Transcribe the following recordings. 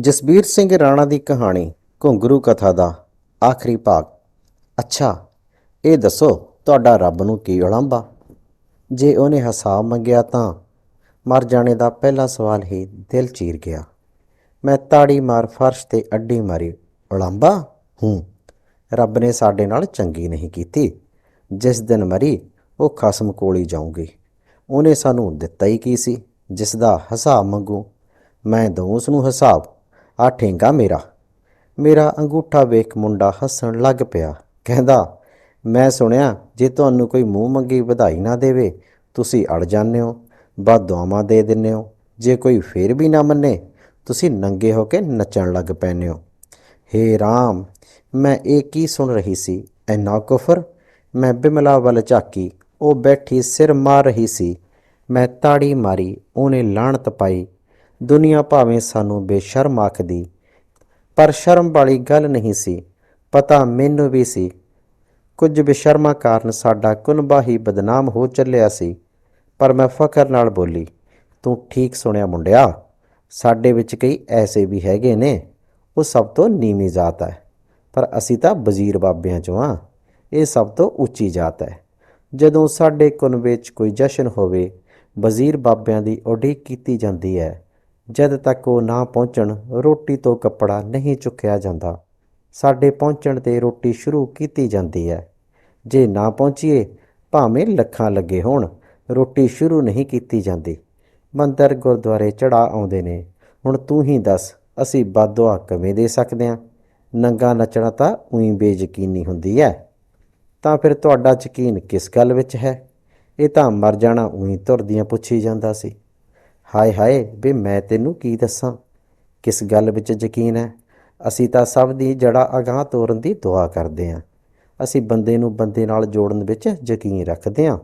ਜਸਬੀਰ ਸਿੰਘ ਰਾਣਾ ਦੀ ਕਹਾਣੀ ਘੁੰਗਰੂ ਕਥਾ ਦਾ ਆਖਰੀ ਭਾਗ। ਅੱਛਾ, ਇਹ ਦੱਸੋ ਤੁਹਾਡਾ ਰੱਬ ਨੂੰ ਕੀ ਉਲੰਭਾ? ਜੇ ਉਹਨੇ ਹਿਸਾਬ ਮੰਗਿਆ ਤਾਂ ਮਰ ਜਾਣੇ ਦਾ ਪਹਿਲਾ ਸਵਾਲ ਹੀ ਦਿਲ ਚੀਰ ਗਿਆ। ਮੈਂ ਤਾੜੀ ਮਾਰ ਫਰਸ਼ ਤੇ ਅੱਡੀ ਮਾਰੀ, ਉਲੰਭਾ? ਹੂੰ, ਰੱਬ ਨੇ ਸਾਡੇ ਨਾਲ ਚੰਗੀ ਨਹੀਂ ਕੀਤੀ। ਜਿਸ ਦਿਨ ਮਰੀ, ਉਹ ਖਸਮ ਕੋਲ ਹੀ ਜਾਊਗੀ। ਉਹਨੇ ਸਾਨੂੰ ਦਿੱਤਾ ਹੀ ਕੀ ਸੀ? ਜਿਸ ਦਾ ਹਿਸਾਬ ਮੰਗੂ, ਮੈਂ ਦਊਂ ਉਸ ਨੂੰ ਹਿਸਾਬ। ਆ ਠੇਂਗਾ ਮੇਰਾ। ਮੇਰਾ ਅੰਗੂਠਾ ਵੇਖ ਮੁੰਡਾ ਹੱਸਣ ਲੱਗ ਪਿਆ। ਕਹਿੰਦਾ, ਮੈਂ ਸੁਣਿਆ, ਜੇ ਤੁਹਾਨੂੰ ਕੋਈ ਮੂੰਹ ਮੰਗੀ ਵਧਾਈ ਨਾ ਦੇਵੇ, ਤੁਸੀਂ ਅੜ ਜਾਂਦੇ ਹੋ ਬਦਦੁਆਵਾਂ ਦੇ ਦਿੰਦੇ ਹੋ। ਜੇ ਕੋਈ ਫੇਰ ਵੀ ਨਾ ਮੰਨੇ, ਤੁਸੀਂ ਨੰਗੇ ਹੋ ਕੇ ਨੱਚਣ ਲੱਗ ਪੈਂਦੇ ਹੋ। ਹੇ ਰਾਮ, ਮੈਂ ਇਹ ਕੀ ਸੁਣ ਰਹੀ ਸੀ? ਐਨਾ ਕੁਫਰ? ਮੈਂ ਬਿਮਲਾ ਵੱਲ ਝਾਕੀ, ਉਹ ਬੈਠੀ ਸਿਰ ਮਾਰ ਰਹੀ ਸੀ। ਮੈਂ ਤਾੜੀ ਮਾਰੀ, ਉਹਨੇ ਲਾਹਣਤ ਪਾਈ। ਦੁਨੀਆ ਭਾਵੇਂ ਸਾਨੂੰ ਬੇਸ਼ਰਮ ਆਖਦੀ, ਪਰ ਸ਼ਰਮ ਵਾਲੀ ਗੱਲ ਨਹੀਂ ਸੀ, ਪਤਾ ਮੈਨੂੰ ਵੀ ਸੀ। ਕੁਝ ਬੇਸ਼ਰਮਾ ਕਾਰਨ ਸਾਡਾ ਕੁਨਬਾ ਹੀ ਬਦਨਾਮ ਹੋ ਚੱਲਿਆ ਸੀ, ਪਰ ਮੈਂ ਫਖਰ ਨਾਲ ਬੋਲੀ, ਤੂੰ ਠੀਕ ਸੁਣਿਆ ਮੁੰਡਿਆ, ਸਾਡੇ ਵਿੱਚ ਕਈ ਐਸੇ ਵੀ ਹੈਗੇ ਨੇ, ਉਹ ਸਭ ਤੋਂ ਨੀਵੀਂ ਜਾਤ ਹੈ, ਪਰ ਅਸੀਂ ਤਾਂ ਵਜ਼ੀਰ ਬਾਬਿਆਂ ਚੋਂ ਆ ਇਹ ਸਭ ਤੋਂ ਉੱਚੀ ਜਾਤ ਹੈ। ਜਦੋਂ ਸਾਡੇ ਕੁਨਬੇ 'ਚ ਕੋਈ ਜਸ਼ਨ ਹੋਵੇ, ਵਜ਼ੀਰ ਬਾਬਿਆਂ ਦੀ ਉਡੀਕ ਕੀਤੀ ਜਾਂਦੀ ਹੈ ਜਦ ਤੱਕ ਉਹ ਨਾ ਪਹੁੰਚਣ, ਰੋਟੀ ਤੋਂ ਕੱਪੜਾ ਨਹੀਂ ਚੁੱਕਿਆ ਜਾਂਦਾ। ਸਾਡੇ ਪਹੁੰਚਣ ਤੇ ਰੋਟੀ ਸ਼ੁਰੂ ਕੀਤੀ ਜਾਂਦੀ ਹੈ। ਜੇ ਨਾ ਪਹੁੰਚੀਏ, ਭਾਵੇਂ ਲੱਖਾਂ ਲੱਗੇ ਹੋਣ, ਰੋਟੀ ਸ਼ੁਰੂ ਨਹੀਂ ਕੀਤੀ ਜਾਂਦੀ। ਮੰਦਰ ਗੁਰਦੁਆਰੇ ਚੜਾ ਆਉਂਦੇ ਨੇ। ਹੁਣ ਤੂੰ ਹੀ ਦੱਸ, ਅਸੀਂ ਬਾਦੁਆ ਕਿਵੇਂ ਦੇ ਸਕਦੇ ਹਾਂ? ਨੰਗਾ ਨੱਚਣਾ ਤਾਂ ਉਹੀ ਬੇਯਕੀਨੀ ਹੁੰਦੀ ਹੈ। ਤਾਂ ਫਿਰ ਤੁਹਾਡਾ ਯਕੀਨ ਕਿਸ ਗੱਲ ਵਿੱਚ ਹੈ? ਇਹ ਤਾਂ ਮਰ ਜਾਣਾ ਉਹੀ ਤੁਰਦੀਆਂ ਪੁੱਛੀ ਜਾਂਦਾ ਸੀ। ਹਾਏ ਹਾਏ, ਵੀ ਮੈਂ ਤੈਨੂੰ ਕੀ ਦੱਸਾਂ? ਕਿਸ ਗੱਲ ਵਿੱਚ ਯਕੀਨ ਹੈ? ਅਸੀਂ ਤਾਂ ਸਭ ਦੀ ਜੜਾ ਅਗਾਹ ਤੋਰਨ ਦੀ ਦੁਆ ਕਰਦੇ ਹਾਂ। ਅਸੀਂ ਬੰਦੇ ਨੂੰ ਬੰਦੇ ਨਾਲ ਜੋੜਨ ਵਿੱਚ ਯਕੀਨ ਰੱਖਦੇ ਹਾਂ।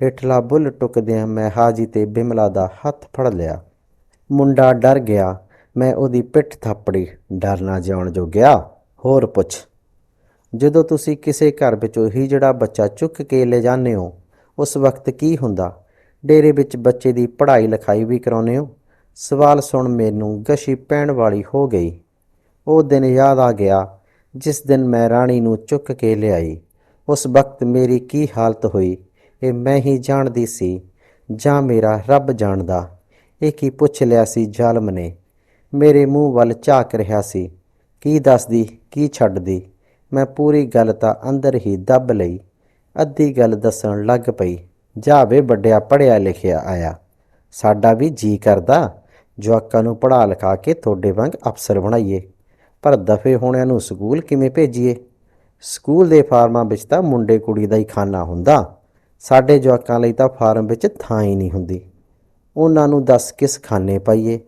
ਹੇਠਲਾ ਬੁੱਲ ਟੁਕਦਿਆਂ ਮੈਂ ਹਾਜੀ ਤੇ ਬਿਮਲਾ ਦਾ ਹੱਥ ਫੜ ਲਿਆ। ਮੁੰਡਾ ਡਰ ਗਿਆ। ਮੈਂ ਉਹਦੀ ਪਿੱਠ ਥਾਪੜੀ, ਡਰ ਨਾ ਜਾਣ ਜੋ ਗਿਆ ਹੋਰ ਪੁੱਛ, ਜਦੋਂ ਤੁਸੀਂ ਕਿਸੇ ਘਰ ਵਿੱਚੋਂ ਹੀ ਜਿਹੜਾ ਬੱਚਾ ਚੁੱਕ ਕੇ ਲੈ ਜਾਂਦੇ ਹੋ, ਉਸ ਵਕਤ ਕੀ ਹੁੰਦਾ? ਡੇਰੇ ਵਿੱਚ ਬੱਚੇ ਦੀ ਪੜ੍ਹਾਈ ਲਿਖਾਈ ਵੀ ਕਰਾਉਂਦੇ ਹੋ। ਸਵਾਲ ਸੁਣ ਮੈਨੂੰ ਗਸ਼ੀ ਪੈਣ ਵਾਲੀ ਹੋ ਗਈ। ਉਹ ਦਿਨ ਯਾਦ ਆ ਗਿਆ, ਜਿਸ ਦਿਨ ਮੈਂ ਰਾਣੀ ਨੂੰ ਚੁੱਕ ਕੇ ਲਿਆਈ। ਉਸ ਵਕਤ ਮੇਰੀ ਕੀ ਹਾਲਤ ਹੋਈ, ਇਹ ਮੈਂ ਹੀ ਜਾਣਦੀ ਸੀ, ਜਾਂ ਮੇਰਾ ਰੱਬ ਜਾਣਦਾ। ਇਹ ਕੀ ਪੁੱਛ ਲਿਆ ਸੀ ਜ਼ਾਲਮ ਨੇ। ਮੇਰੇ ਮੂੰਹ ਵੱਲ ਝਾਕ ਰਿਹਾ ਸੀ। ਕੀ ਦੱਸਦੀ, ਕੀ ਛੱਡਦੀ? ਮੈਂ ਪੂਰੀ ਗੱਲ ਤਾਂ ਅੰਦਰ ਹੀ ਦੱਬ ਲਈ। ਅੱਧੀ ਗੱਲ ਦੱਸਣ ਲੱਗ ਪਈ। ਜਾਵੇ ਵੱਡਿਆ ਪੜਿਆ ਲਿਖਿਆ ਆਇਆ। ਸਾਡਾ ਵੀ ਜੀ ਕਰਦਾ, ਜਵਾਕਾਂ ਨੂੰ ਪੜ੍ਹਾ ਲਿਖਾ ਕੇ ਤੁਹਾਡੇ ਵਾਂਗ ਅਫਸਰ ਬਣਾਈਏ। ਪਰ ਦਫੇ ਹੋਣਿਆਂ ਨੂੰ ਸਕੂਲ ਕਿਵੇਂ ਭੇਜੀਏ? ਸਕੂਲ ਦੇ ਫਾਰਮਾਂ ਵਿੱਚ ਤਾਂ ਮੁੰਡੇ ਕੁੜੀ ਦਾ ਹੀ ਖਾਨਾ ਹੁੰਦਾ। ਸਾਡੇ ਜਵਾਕਾਂ ਲਈ ਤਾਂ ਫਾਰਮ ਵਿੱਚ ਥਾਂ ਹੀ ਨਹੀਂ ਹੁੰਦੀ। ਉਹਨਾਂ ਨੂੰ ਦੱਸ ਕਿਸ ਖਾਨੇ ਪਾਈਏ?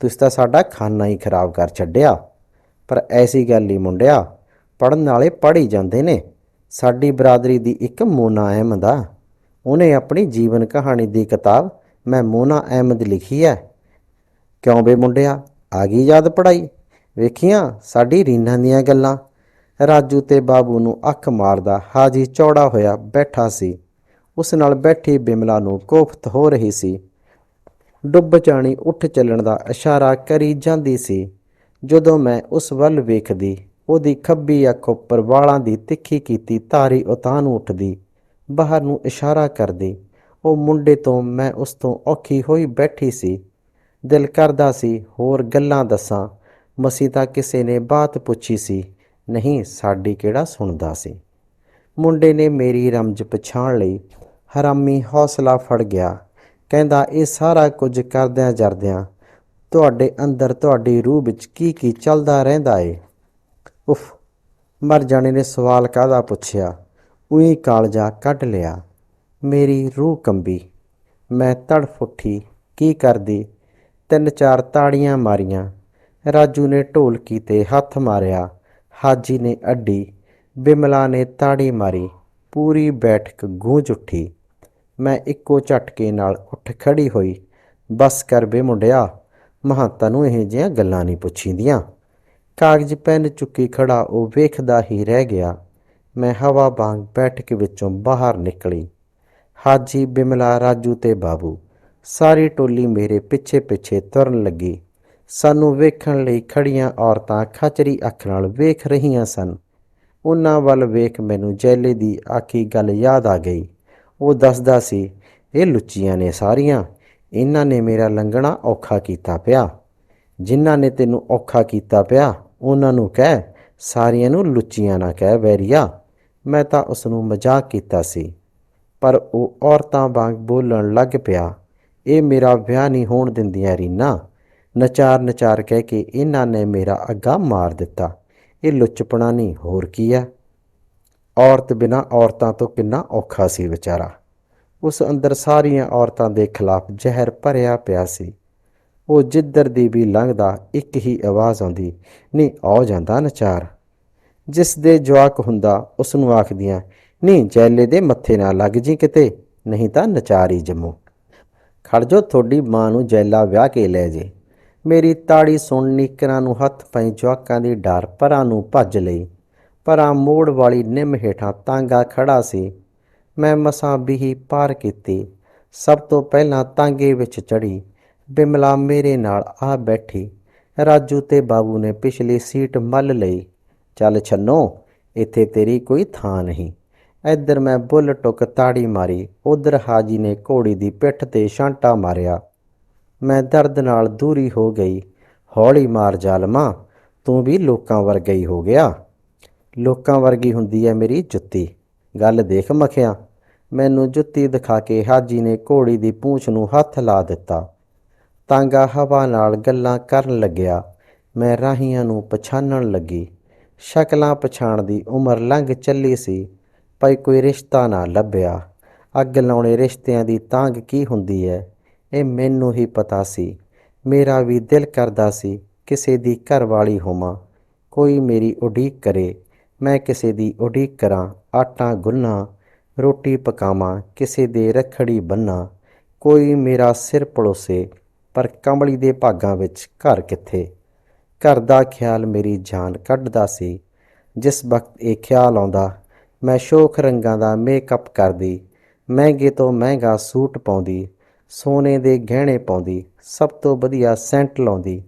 ਤੁਸੀਂ ਤਾਂ ਸਾਡਾ ਖਾਨਾ ਹੀ ਖਰਾਬ ਕਰ ਛੱਡਿਆ। ਪਰ ਐਸੀ ਗੱਲ ਹੀ ਮੁੰਡਿਆ ਪੜਨ ਵਾਲੇ ਪੜ੍ਹ ਹੀ ਜਾਂਦੇ ਨੇ। ਸਾਡੀ ਬਰਾਦਰੀ ਦੀ ਇੱਕ ਮੋਨਾ ਅਹਿਮ ਦਾ। ਉਹਨੇ ਆਪਣੀ ਜੀਵਨ ਕਹਾਣੀ ਦੀ ਕਿਤਾਬ ਮੈਂ ਮੋਨਾ ਅਹਿਮਦ ਲਿਖੀ ਹੈ। ਕਿਉਂ ਬੇ ਮੁੰਡਿਆ? ਆ ਗਈ ਯਾਦ ਪੜਾਈ। ਵੇਖੀਆਂ ਸਾਡੀ ਰੀਨਾਂ ਦੀਆਂ ਗੱਲਾਂ। ਰਾਜੂ ਤੇ ਬਾਬੂ ਨੂੰ ਅੱਖ ਮਾਰਦਾ ਹਾਜੀ ਚੌੜਾ ਹੋਇਆ ਬੈਠਾ ਸੀ। ਉਸ ਨਾਲ ਬੈਠੀ ਬਿਮਲਾ ਨੂੰ ਕੋਫਤ ਹੋ ਰਹੀ ਸੀ। ਡੁੱਬ ਜਾਣੀ ਉੱਠ ਚੱਲਣ ਦਾ ਇਸ਼ਾਰਾ ਕਰੀ ਜਾਂਦੀ ਸੀ। ਜਦੋਂ ਮੈਂ ਉਸ ਵੱਲ ਵੇਖਦੀ, ਉਹਦੀ ਖੱਬੀ ਅੱਖ ਉੱਪਰ ਵਾਲਾਂ ਦੀ ਤਿੱਖੀ ਕੀਤੀ ਧਾਰੀ ਉਤਾਂ ਨੂੰ ਉੱਠਦੀ। ਬਾਹਰ ਨੂੰ ਇਸ਼ਾਰਾ ਕਰਦੀ। ਉਹ ਮੁੰਡੇ ਤੋਂ ਮੈਂ ਉਸ ਤੋਂ ਔਖੀ ਹੋਈ ਬੈਠੀ ਸੀ। ਦਿਲ ਕਰਦਾ ਸੀ ਹੋਰ ਗੱਲਾਂ ਦੱਸਾਂ। ਮਸੀ ਤਾਂ ਕਿਸੇ ਨੇ ਬਾਤ ਪੁੱਛੀ ਸੀ। ਨਹੀਂ, ਸਾਡੀ ਕਿਹੜਾ ਸੁਣਦਾ ਸੀ। ਮੁੰਡੇ ਨੇ ਮੇਰੀ ਰਮਜ ਪਛਾਣ ਲਈ ਹਰਾਮੀ ਹੌਸਲਾ ਫੜ ਗਿਆ। ਕਹਿੰਦਾ, ਇਹ ਸਾਰਾ ਕੁਝ ਕਰਦਿਆਂ ਜਰਦਿਆਂ ਤੁਹਾਡੇ ਅੰਦਰ ਤੁਹਾਡੀ ਰੂਹ ਵਿੱਚ ਕੀ ਕੀ ਚੱਲਦਾ ਰਹਿੰਦਾ ਏ? ਉਫ, ਮਰ ਜਾਣੇ ਨੇ ਸਵਾਲ ਕਾਹਦਾ ਪੁੱਛਿਆ। ਉਹੀ ਕਾਲਜਾ ਕੱਢ ਲਿਆ। ਮੇਰੀ ਰੂਹ ਕੰਬੀ। ਮੈਂ ਤੜਫ ਉੱਠੀ। ਕੀ ਕਰਦੀ? ਤਿੰਨ ਚਾਰ ਤਾੜੀਆਂ ਮਾਰੀਆਂ। ਰਾਜੂ ਨੇ ਢੋਲਕੀ ਤੇ ਹੱਥ ਮਾਰਿਆ। ਹਾਜੀ ਨੇ ਅੱਡੀ। ਬਿਮਲਾ ਨੇ ਤਾੜੀ ਮਾਰੀ। ਪੂਰੀ ਬੈਠਕ ਗੂੰਜ ਉੱਠੀ। ਮੈਂ ਇੱਕੋ ਝਟਕੇ ਨਾਲ ਉੱਠ ਖੜੀ ਹੋਈ। ਬਸ ਕਰ ਬੇ ਮੁੰਡਿਆ। ਮਹੰਤਾਂ ਨੂੰ ਇਹ ਜਿਹੀਆਂ ਗੱਲਾਂ ਨਹੀਂ ਪੁੱਛੀਂਦੀਆਂ। ਕਾਗਜ਼, ਪੈਨ ਚੁੱਕੀ ਖੜਾ ਉਹ ਵੇਖਦਾ ਹੀ ਰਹਿ ਗਿਆ। ਮੈਂ ਹਵਾ ਵਾਂਗ ਬੈਠਕ ਵਿੱਚੋਂ ਬਾਹਰ ਨਿਕਲੀ। ਹਾਜੀ ਬਿਮਲਾ ਰਾਜੂ ਤੇ ਬਾਬੂ, ਸਾਰੀ ਟੋਲੀ ਮੇਰੇ ਪਿੱਛੇ ਪਿੱਛੇ ਤੁਰਨ ਲੱਗੀ। ਸਾਨੂੰ ਵੇਖਣ ਲਈ ਖੜੀਆਂ ਔਰਤਾਂ ਖਚਰੀ ਅੱਖ ਨਾਲ ਵੇਖ ਰਹੀਆਂ ਸਨ। ਉਹਨਾਂ ਵੱਲ ਵੇਖ ਮੈਨੂੰ ਜੈਲੇ ਦੀ ਆਖੀ ਗੱਲ ਯਾਦ ਆ ਗਈ। ਉਹ ਦੱਸਦਾ ਸੀ, ਇਹ ਲੁੱਚੀਆਂ ਨੇ ਸਾਰੀਆਂ। ਇਹਨਾਂ ਨੇ ਮੇਰਾ ਲੰਘਣਾ ਔਖਾ ਕੀਤਾ ਪਿਆ। ਜਿਨ੍ਹਾਂ ਨੇ ਤੈਨੂੰ ਔਖਾ ਕੀਤਾ ਪਿਆ, ਉਹਨਾਂ ਨੂੰ ਕਹਿ, ਸਾਰੀਆਂ ਨੂੰ ਲੁੱਚੀਆਂ ਨਾ ਕਹਿ ਵੈਰੀਆ। ਮੈਂ ਤਾਂ ਉਸ ਨੂੰ ਮਜ਼ਾਕ ਕੀਤਾ ਸੀ। ਪਰ ਉਹ ਔਰਤਾਂ ਵਾਂਗ ਬੋਲਣ ਲੱਗ ਪਿਆ, ਇਹ ਮੇਰਾ ਵਿਆਹ ਨਹੀਂ ਹੋਣ ਦਿੰਦੀਆਂ ਰੀਨਾ। ਨਚਾਰ ਨਚਾਰ ਕਹਿ ਕੇ ਇਹਨਾਂ ਨੇ ਮੇਰਾ ਅੱਗਾ ਮਾਰ ਦਿੱਤਾ। ਇਹ ਲੁੱਚਪਣਾ ਨਹੀਂ, ਹੋਰ ਕੀ ਹੈ ਔਰਤ ਬਿਨਾ ਔਰਤਾਂ ਤੋਂ ਕਿੰਨਾ ਔਖਾ ਸੀ ਵਿਚਾਰਾ। ਉਸ ਅੰਦਰ ਸਾਰੀਆਂ ਔਰਤਾਂ ਦੇ ਖਿਲਾਫ ਜ਼ਹਿਰ ਭਰਿਆ ਪਿਆ ਸੀ। ਉਹ ਜਿੱਧਰ ਦੀ ਵੀ ਲੰਘਦਾ, ਇੱਕ ਹੀ ਆਵਾਜ਼ ਆਉਂਦੀ, ਨਹੀਂ ਆਉ ਜਾਂਦਾ ਨਚਾਰ। ਜਿਸ ਦੇ ਜਵਾਕ ਹੁੰਦਾ ਉਸ ਨੂੰ ਆਖਦੀਆਂ, ਨਹੀਂ, ਜੈਲੇ ਦੇ ਮੱਥੇ ਨਾ ਲੱਗ ਜੀ ਕਿਤੇ, ਨਹੀਂ ਤਾਂ ਨਚਾਰੀ ਜੰਮੂ। ਖੜ ਜੋ ਤੁਹਾਡੀ ਮਾਂ ਨੂੰ ਜੈਲਾ ਵਿਆਹ ਕੇ ਲੈ ਜੇ। ਮੇਰੀ ਤਾੜੀ ਸੁਣ ਨੀਕਰਾਂ ਨੂੰ ਹੱਥ ਪਈ, ਜਵਾਕਾਂ ਦੀ ਡਰ ਪਰਾਂ ਨੂੰ ਭੱਜ ਲਈ। ਪਰਾਂ ਮੋੜ ਵਾਲੀ ਨਿੰਮ ਹੇਠਾਂ ਤਾਂਗਾ ਖੜਾ ਸੀ। ਮੈਂ ਮਸਾਂ ਬੀਹੀ ਪਾਰ ਕੀਤੀ। ਸਭ ਤੋਂ ਪਹਿਲਾਂ ਤਾਂਗੇ ਵਿੱਚ ਚੜੀ ਬਿਮਲਾ ਮੇਰੇ ਨਾਲ ਆ ਬੈਠੀ। ਰਾਜੂ ਤੇ ਬਾਬੂ ਨੇ ਪਿਛਲੀ ਸੀਟ ਮੱਲ ਲਈ। ਚੱਲ ਛੰਨੋ, ਇੱਥੇ ਤੇਰੀ ਕੋਈ ਥਾਂ ਨਹੀਂ। ਇੱਧਰ ਮੈਂ ਬੁੱਲ ਟੁੱਕ ਤਾੜੀ ਮਾਰੀ, ਉਧਰ ਹਾਜੀ ਨੇ ਘੋੜੀ ਦੀ ਪਿੱਠ ਤੇ ਛਾਂਟਾ ਮਾਰਿਆ। ਮੈਂ ਦਰਦ ਨਾਲ ਦੂਰੀ ਹੋ ਗਈ। ਹੌਲੀ ਮਾਰ ਜ਼ਾਲਮਾ, ਤੂੰ ਵੀ ਲੋਕਾਂ ਵਰਗਾ ਹੀ ਹੋ ਗਿਆ। ਲੋਕਾਂ ਵਰਗੀ ਹੁੰਦੀ ਹੈ ਮੇਰੀ ਜੁੱਤੀ। ਗੱਲ ਦੇਖ ਮਖਿਆ, ਮੈਨੂੰ ਜੁੱਤੀ ਦਿਖਾ ਕੇ ਹਾਜੀ ਨੇ ਘੋੜੀ ਦੀ ਪੂੰਛ ਨੂੰ ਹੱਥ ਲਾ ਦਿੱਤਾ। ਤਾਂਗਾ ਹਵਾ ਨਾਲ ਗੱਲਾਂ ਕਰਨ ਲੱਗਿਆ। ਮੈਂ ਰਾਹੀਆਂ ਨੂੰ ਪਛਾਣਨ ਲੱਗੀ। ਸ਼ਕਲਾਂ ਪਛਾਣ ਦੀ ਉਮਰ ਲੰਘ ਚੱਲੀ ਸੀ, ਭਾਈ ਕੋਈ ਰਿਸ਼ਤਾ ਨਾ ਲੱਭਿਆ। ਅੱਗ ਲਾਉਣੇ ਰਿਸ਼ਤਿਆਂ ਦੀ ਤਾਂਗ ਕੀ ਹੁੰਦੀ ਹੈ ਇਹ ਮੈਨੂੰ ਹੀ ਪਤਾ ਸੀ। ਮੇਰਾ ਵੀ ਦਿਲ ਕਰਦਾ ਸੀ ਕਿਸੇ ਦੀ ਘਰਵਾਲੀ ਹੋਵਾਂ। ਕੋਈ ਮੇਰੀ ਉਡੀਕ ਕਰੇ। ਮੈਂ ਕਿਸੇ ਦੀ ਉਡੀਕ ਕਰਾਂ, ਆਟਾ ਗੁੰਨਾਂ, ਰੋਟੀ ਪਕਾਵਾਂ, ਕਿਸੇ ਦੇ ਰੱਖੜੀ ਬੰਨਾ। ਕੋਈ ਮੇਰਾ ਸਿਰ ਪਲੋਸੇ ਪਰ ਕੰਬਲੀ ਦੇ ਭਾਗਾਂ ਵਿੱਚ ਘਰ ਕਿੱਥੇ? ਘਰ ਦਾ ਖਿਆਲ ਮੇਰੀ ਜਾਨ ਕੱਢਦਾ ਸੀ। ਜਿਸ ਵਕਤ ਇਹ ਖਿਆਲ ਆਉਂਦਾ, ਮੈਂ ਸ਼ੋਖ ਰੰਗਾਂ ਦਾ ਮੇਕਅਪ ਕਰਦੀ, ਮਹਿੰਗੇ ਤੋਂ ਮਹਿੰਗਾ ਸੂਟ ਪਾਉਂਦੀ, ਸੋਨੇ ਦੇ ਗਹਿਣੇ ਪਾਉਂਦੀ, ਸਭ ਤੋਂ ਵਧੀਆ ਸੈਂਟ ਲਾਉਂਦੀ,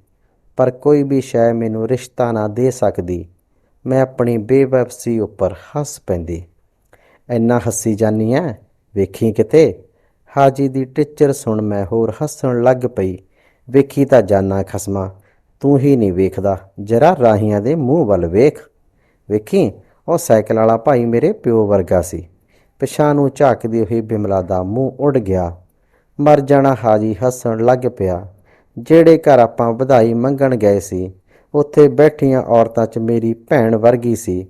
ਪਰ ਕੋਈ ਵੀ ਸ਼ੈ ਮੈਨੂੰ ਰਿਸ਼ਤਾ ਨਾ ਦੇ ਸਕਦੀ। ਮੈਂ ਆਪਣੀ ਬੇਵਫਸੀ ਉੱਪਰ ਹੱਸ ਪੈਂਦੀ। ਇੰਨਾ ਹੱਸੀ ਜਾਨੀ ਐ? ਵੇਖੀ ਕਿਤੇ? ਹਾਜੀ ਦੀ ਟੀਚਰ ਸੁਣ ਮੈਂ ਹੋਰ ਹੱਸਣ ਲੱਗ ਪਈ। ਵੇਖੀ ਤਾਂ ਜਾਨਾ ਖਸਮਾ। ਤੂੰ ਹੀ ਨਹੀਂ ਵੇਖਦਾ। ਜਰਾ ਰਾਹੀਆਂ ਦੇ ਮੂੰਹ ਵੱਲ ਵੇਖ। ਵੇਖੀ, ਉਹ ਸਾਈਕਲ ਵਾਲਾ ਭਾਈ ਮੇਰੇ ਪਿਓ ਵਰਗਾ ਸੀ। ਪਿਛਾਂ ਨੂੰ ਝਾਕਦੀ ਹੋਈ ਬਿਮਲਾ ਦਾ ਮੂੰਹ ਉੱਡ ਗਿਆ। ਮਰ ਜਾਣਾ ਹਾਜੀ ਹੱਸਣ ਲੱਗ ਪਿਆ। ਜਿਹੜੇ ਘਰ ਆਪਾਂ ਵਧਾਈ ਮੰਗਣ ਗਏ ਸੀ, ਉੱਥੇ ਬੈਠੀਆਂ ਔਰਤਾਂ 'ਚ ਮੇਰੀ ਭੈਣ ਵਰਗੀ ਸੀ।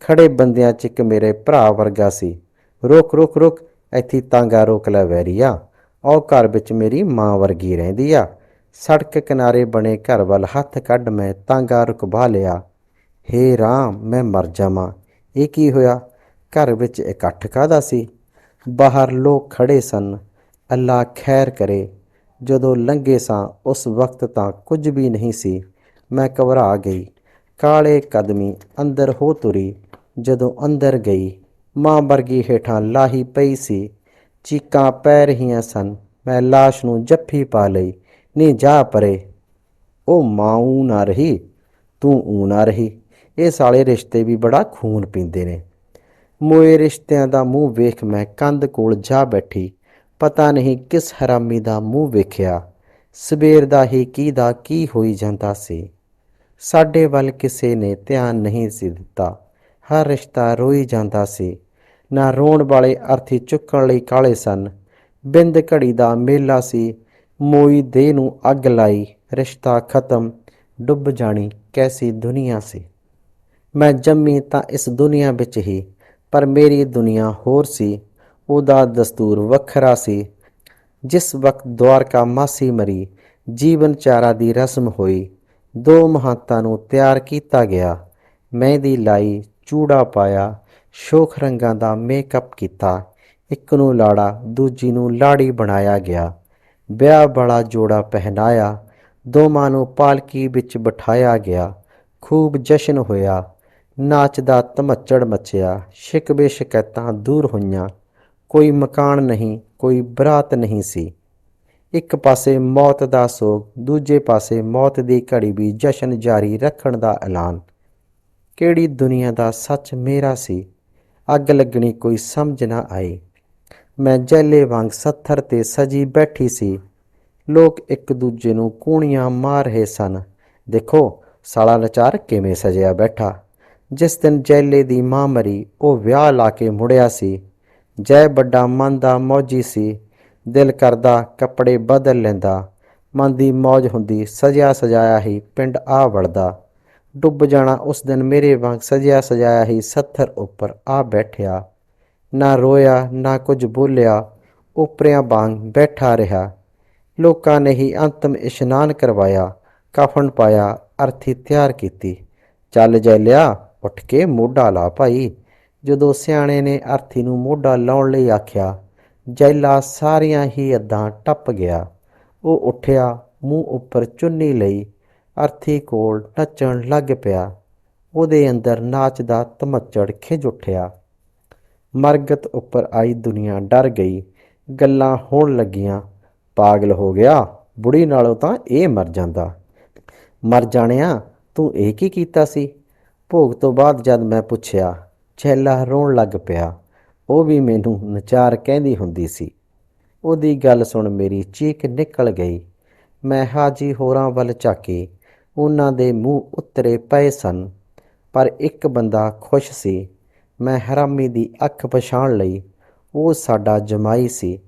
ਖੜੇ ਬੰਦਿਆਂ 'ਚ ਇੱਕ ਮੇਰੇ ਭਰਾ ਵਰਗਾ ਸੀ। ਰੁਕ ਰੁਕ ਰੁਕ ਇੱਥੇ ਤਾਂਗਾ ਰੋਕ ਲੈ ਵੈਰੀਆ। ਉਹ ਘਰ ਵਿੱਚ ਮੇਰੀ ਮਾਂ ਵਰਗੀ ਰਹਿੰਦੀ ਆ। ਸੜਕ ਕਿਨਾਰੇ ਬਣੇ ਘਰ ਵੱਲ ਹੱਥ ਕੱਢ ਮੈਂ ਤਾਂਗਾ ਰੁਕਵਾ ਲਿਆ। ਹੇ ਰਾਮ, ਮੈਂ ਮਰ ਜਾਵਾਂ। ਇਹ ਕੀ ਹੋਇਆ? ਘਰ ਵਿੱਚ ਇਕੱਠ ਕਾਦਾ ਸੀ? ਬਾਹਰ ਲੋਕ ਖੜੇ ਸਨ। ਅੱਲਾ ਖੈਰ ਕਰੇ। ਜਦੋਂ ਲੰਘੇ ਸਾਂ, ਉਸ ਵਕਤ ਤਾਂ ਕੁਝ ਵੀ ਨਹੀਂ ਸੀ। ਮੈਂ ਘਬਰਾ ਗਈ। ਕਾਲੇ ਕਦਮੀ ਅੰਦਰ ਹੋ ਤੁਰੀ। ਜਦੋਂ ਅੰਦਰ ਗਈ, ਮਾਂ ਵਰਗੀ ਹੇਠਾਂ ਲਾਹੀ ਪਈ ਸੀ। ਚੀਕਾਂ ਪੈ ਰਹੀਆਂ ਸਨ। ਮੈਂ ਲਾਸ਼ ਨੂੰ ਜੱਫੀ ਪਾ ਲਈ। ਨੀ ਜਾ ਪਰੇ। ਉਹ ਮਾਂ ਊ ਨਾ ਰਹੀ, ਤੂੰ ਊ ਨਾ ਰਹੀ। ਇਹ ਸਾਲੇ ਰਿਸ਼ਤੇ ਵੀ ਬੜਾ ਖੂਨ ਪੀਂਦੇ ਨੇ। ਮੋਏ ਰਿਸ਼ਤਿਆਂ ਦਾ ਮੂੰਹ ਵੇਖ ਮੈਂ ਕੰਧ ਕੋਲ ਜਾ ਬੈਠੀ। ਪਤਾ ਨਹੀਂ ਕਿਸ ਹਰਾਮੀ ਦਾ ਮੂੰਹ ਵੇਖਿਆ। ਸਵੇਰ ਦਾ ਹੀ ਕੀ ਦਾ ਕੀ ਹੋਈ ਜਾਂਦਾ ਸੀ। ਸਾਡੇ ਵੱਲ ਕਿਸੇ ਨੇ ਧਿਆਨ ਨਹੀਂ ਸੀ ਦਿੱਤਾ। ਹਰ ਰਿਸ਼ਤਾ ਰੋਈ ਜਾਂਦਾ ਸੀ। ਨਾ ਰੋਣ ਵਾਲੇ ਅਰਥੀ ਚੁੱਕਣ ਲਈ ਕਾਲੇ ਸਨ। ਬਿੰਦ ਘੜੀ ਦਾ ਮੇਲਾ ਸੀ। ਮੋਈ ਦੇਹ ਨੂੰ ਅੱਗ ਲਾਈ, ਰਿਸ਼ਤਾ ਖਤਮ, ਡੁੱਬ ਜਾਣੀ ਕੈਸੀ ਦੁਨੀਆ ਸੀ। ਮੈਂ ਜੰਮੀ ਤਾਂ ਇਸ ਦੁਨੀਆ ਵਿੱਚ ਹੀ, ਪਰ ਮੇਰੀ ਦੁਨੀਆ ਹੋਰ ਸੀ, ਉਹਦਾ ਦਸਤੂਰ ਵੱਖਰਾ ਸੀ। ਜਿਸ ਵਕਤ ਦਵਾਰਕਾ ਮਾਸੀ ਮਰੀ, ਜੀਵਨ ਚਾਰਾ ਦੀ ਰਸਮ ਹੋਈ, ਦੋ ਮਹਾਤਾਂ ਨੂੰ ਤਿਆਰ ਕੀਤਾ ਗਿਆ। ਮਹਿੰਦੀ ਲਾਈ, ਚੂੜਾ ਪਾਇਆ, ਸ਼ੋਖ ਰੰਗਾਂ ਦਾ ਮੇਕਅਪ ਕੀਤਾ, ਇੱਕ ਨੂੰ ਲਾੜਾ, ਦੂਜੀ ਨੂੰ ਲਾੜੀ ਬਣਾਇਆ ਗਿਆ। ਵਿਆਹ ਵਾਲਾ ਜੋੜਾ ਪਹਿਨਾਇਆ, ਦੋਵਾਂ ਨੂੰ ਪਾਲਕੀ ਵਿੱਚ ਬਿਠਾਇਆ ਗਿਆ, ਖੂਬ ਜਸ਼ਨ ਹੋਇਆ, ਨਾਚ ਦਾ ਧਮੱਚੜ ਮਚਿਆ, ਸ਼ਿਕਵੇ ਸ਼ਿਕਾਇਤਾਂ ਦੂਰ ਹੋਈਆਂ, ਕੋਈ ਮਕਾਨ ਨਹੀਂ, ਕੋਈ ਬਰਾਤ ਨਹੀਂ ਸੀ। ਇੱਕ ਪਾਸੇ ਮੌਤ ਦਾ ਸੋਗ, ਦੂਜੇ ਪਾਸੇ ਮੌਤ ਦੀ ਘੜੀ ਵੀ ਜਸ਼ਨ ਜਾਰੀ ਰੱਖਣ ਦਾ ਐਲਾਨ। ਕਿਹੜੀ ਦੁਨੀਆ ਦਾ ਸੱਚ ਮੇਰਾ ਸੀ? ਅੱਗ ਲੱਗਣੀ ਕੋਈ ਸਮਝ ਨਾ ਆਈ। ਮੈਂ ਜੈਲੇ ਵਾਂਗ ਸੱਥਰ ਤੇ ਸਜੀ ਬੈਠੀ ਸੀ। ਲੋਕ ਇੱਕ ਦੂਜੇ ਨੂੰ ਕੂਣੀਆਂ ਮਾਰ ਰਹੇ ਸਨ। ਦੇਖੋ, ਸਾਲਾ ਲਚਾਰ ਕਿਵੇਂ ਸਜਿਆ ਬੈਠਾ। ਜਿਸ ਦਿਨ ਜੈਲੇ ਦੀ ਮਾਂ ਮਰੀ, ਉਹ ਵਿਆਹ ਲਾ ਕੇ ਮੁੜਿਆ ਸੀ। ਜੈ ਵੱਡਾ ਮਨ ਦਾ ਮੌਜੀ ਸੀ। ਦਿਲ ਕਰਦਾ ਕੱਪੜੇ ਬਦਲ ਲੈਂਦਾ। ਮਨ ਦੀ ਮੌਜ ਹੁੰਦੀ ਸਜਿਆ ਸਜਾਇਆ ਹੀ ਪਿੰਡ ਆ ਵੜਦਾ। ਡੁੱਬ ਜਾਣਾ ਉਸ ਦਿਨ ਮੇਰੇ ਵਾਂਗ ਸਜਿਆ ਸਜਾਇਆ ਹੀ ਸੱਥਰ ਉੱਪਰ ਆ ਬੈਠਿਆ। ਨਾ ਰੋਇਆ, ਨਾ ਕੁਝ ਬੋਲਿਆ, ਉਪਰਿਆਂ ਵਾਂਗ ਬੈਠਾ ਰਿਹਾ। ਲੋਕਾਂ ਨੇ ਹੀ ਅੰਤਮ ਇਸ਼ਨਾਨ ਕਰਵਾਇਆ, ਕਫਨ ਪਾਇਆ, ਅਰਥੀ ਤਿਆਰ ਕੀਤੀ। ਚੱਲ ਜੈਲਿਆ ਉੱਠ ਕੇ ਮੋਢਾ ਲਾ ਭਾਈ। ਜਦੋਂ ਸਿਆਣੇ ਨੇ ਅਰਥੀ ਨੂੰ ਮੋਢਾ ਲਾਉਣ ਲਈ ਆਖਿਆ, ਜੈਲਾ ਸਾਰੀਆਂ ਹੀ ਅੱਦਾਂ ਟੱਪ ਗਿਆ। ਉਹ ਉੱਠਿਆ, ਮੂੰਹ ਉੱਪਰ ਚੁੰਨੀ ਲਈ, ਅਰਥੀ ਕੋਲ ਨੱਚਣ ਲੱਗ ਪਿਆ। ਉਹਦੇ ਅੰਦਰ ਨਾਚ ਦਾ ਧਮੱਚੜ ਖਿਜ ਉੱਠਿਆ। ਮਰਗਤ ਉੱਪਰ ਆਈ ਦੁਨੀਆ ਡਰ ਗਈ, ਗੱਲਾਂ ਹੋਣ ਲੱਗੀਆਂ, ਪਾਗਲ ਹੋ ਗਿਆ, ਬੁੜੀ ਨਾਲੋਂ ਤਾਂ ਇਹ ਮਰ ਜਾਂਦਾ। ਮਰ ਜਾਣਿਆ, ਤੂੰ ਇਹ ਕੀ ਕੀਤਾ ਸੀ? ਭੋਗ ਤੋਂ ਬਾਅਦ ਜਦ ਮੈਂ ਪੁੱਛਿਆ ਛੈਲਾ ਰੋਣ ਲੱਗ ਪਿਆ, ਉਹ ਵੀ ਮੈਨੂੰ ਨਚਾਰ ਕਹਿੰਦੀ ਹੁੰਦੀ ਸੀ। ਉਹਦੀ ਗੱਲ ਸੁਣ ਮੇਰੀ ਚੀਕ ਨਿਕਲ ਗਈ। ਮੈਂ ਹਾਜੀ ਹੋਰਾਂ ਵੱਲ ਝਾਕੀ, ਉਹਨਾਂ ਦੇ ਮੂੰਹ ਉਤਰੇ ਪਏ ਸਨ, ਪਰ ਇੱਕ ਬੰਦਾ ਖੁਸ਼ ਸੀ ਮੈਂ ਹਰਾਮੀ ਦੀ ਅੱਖ ਪਛਾਣ ਲਈ, ਉਹ ਸਾਡਾ ਜਮਾਈ ਸੀ।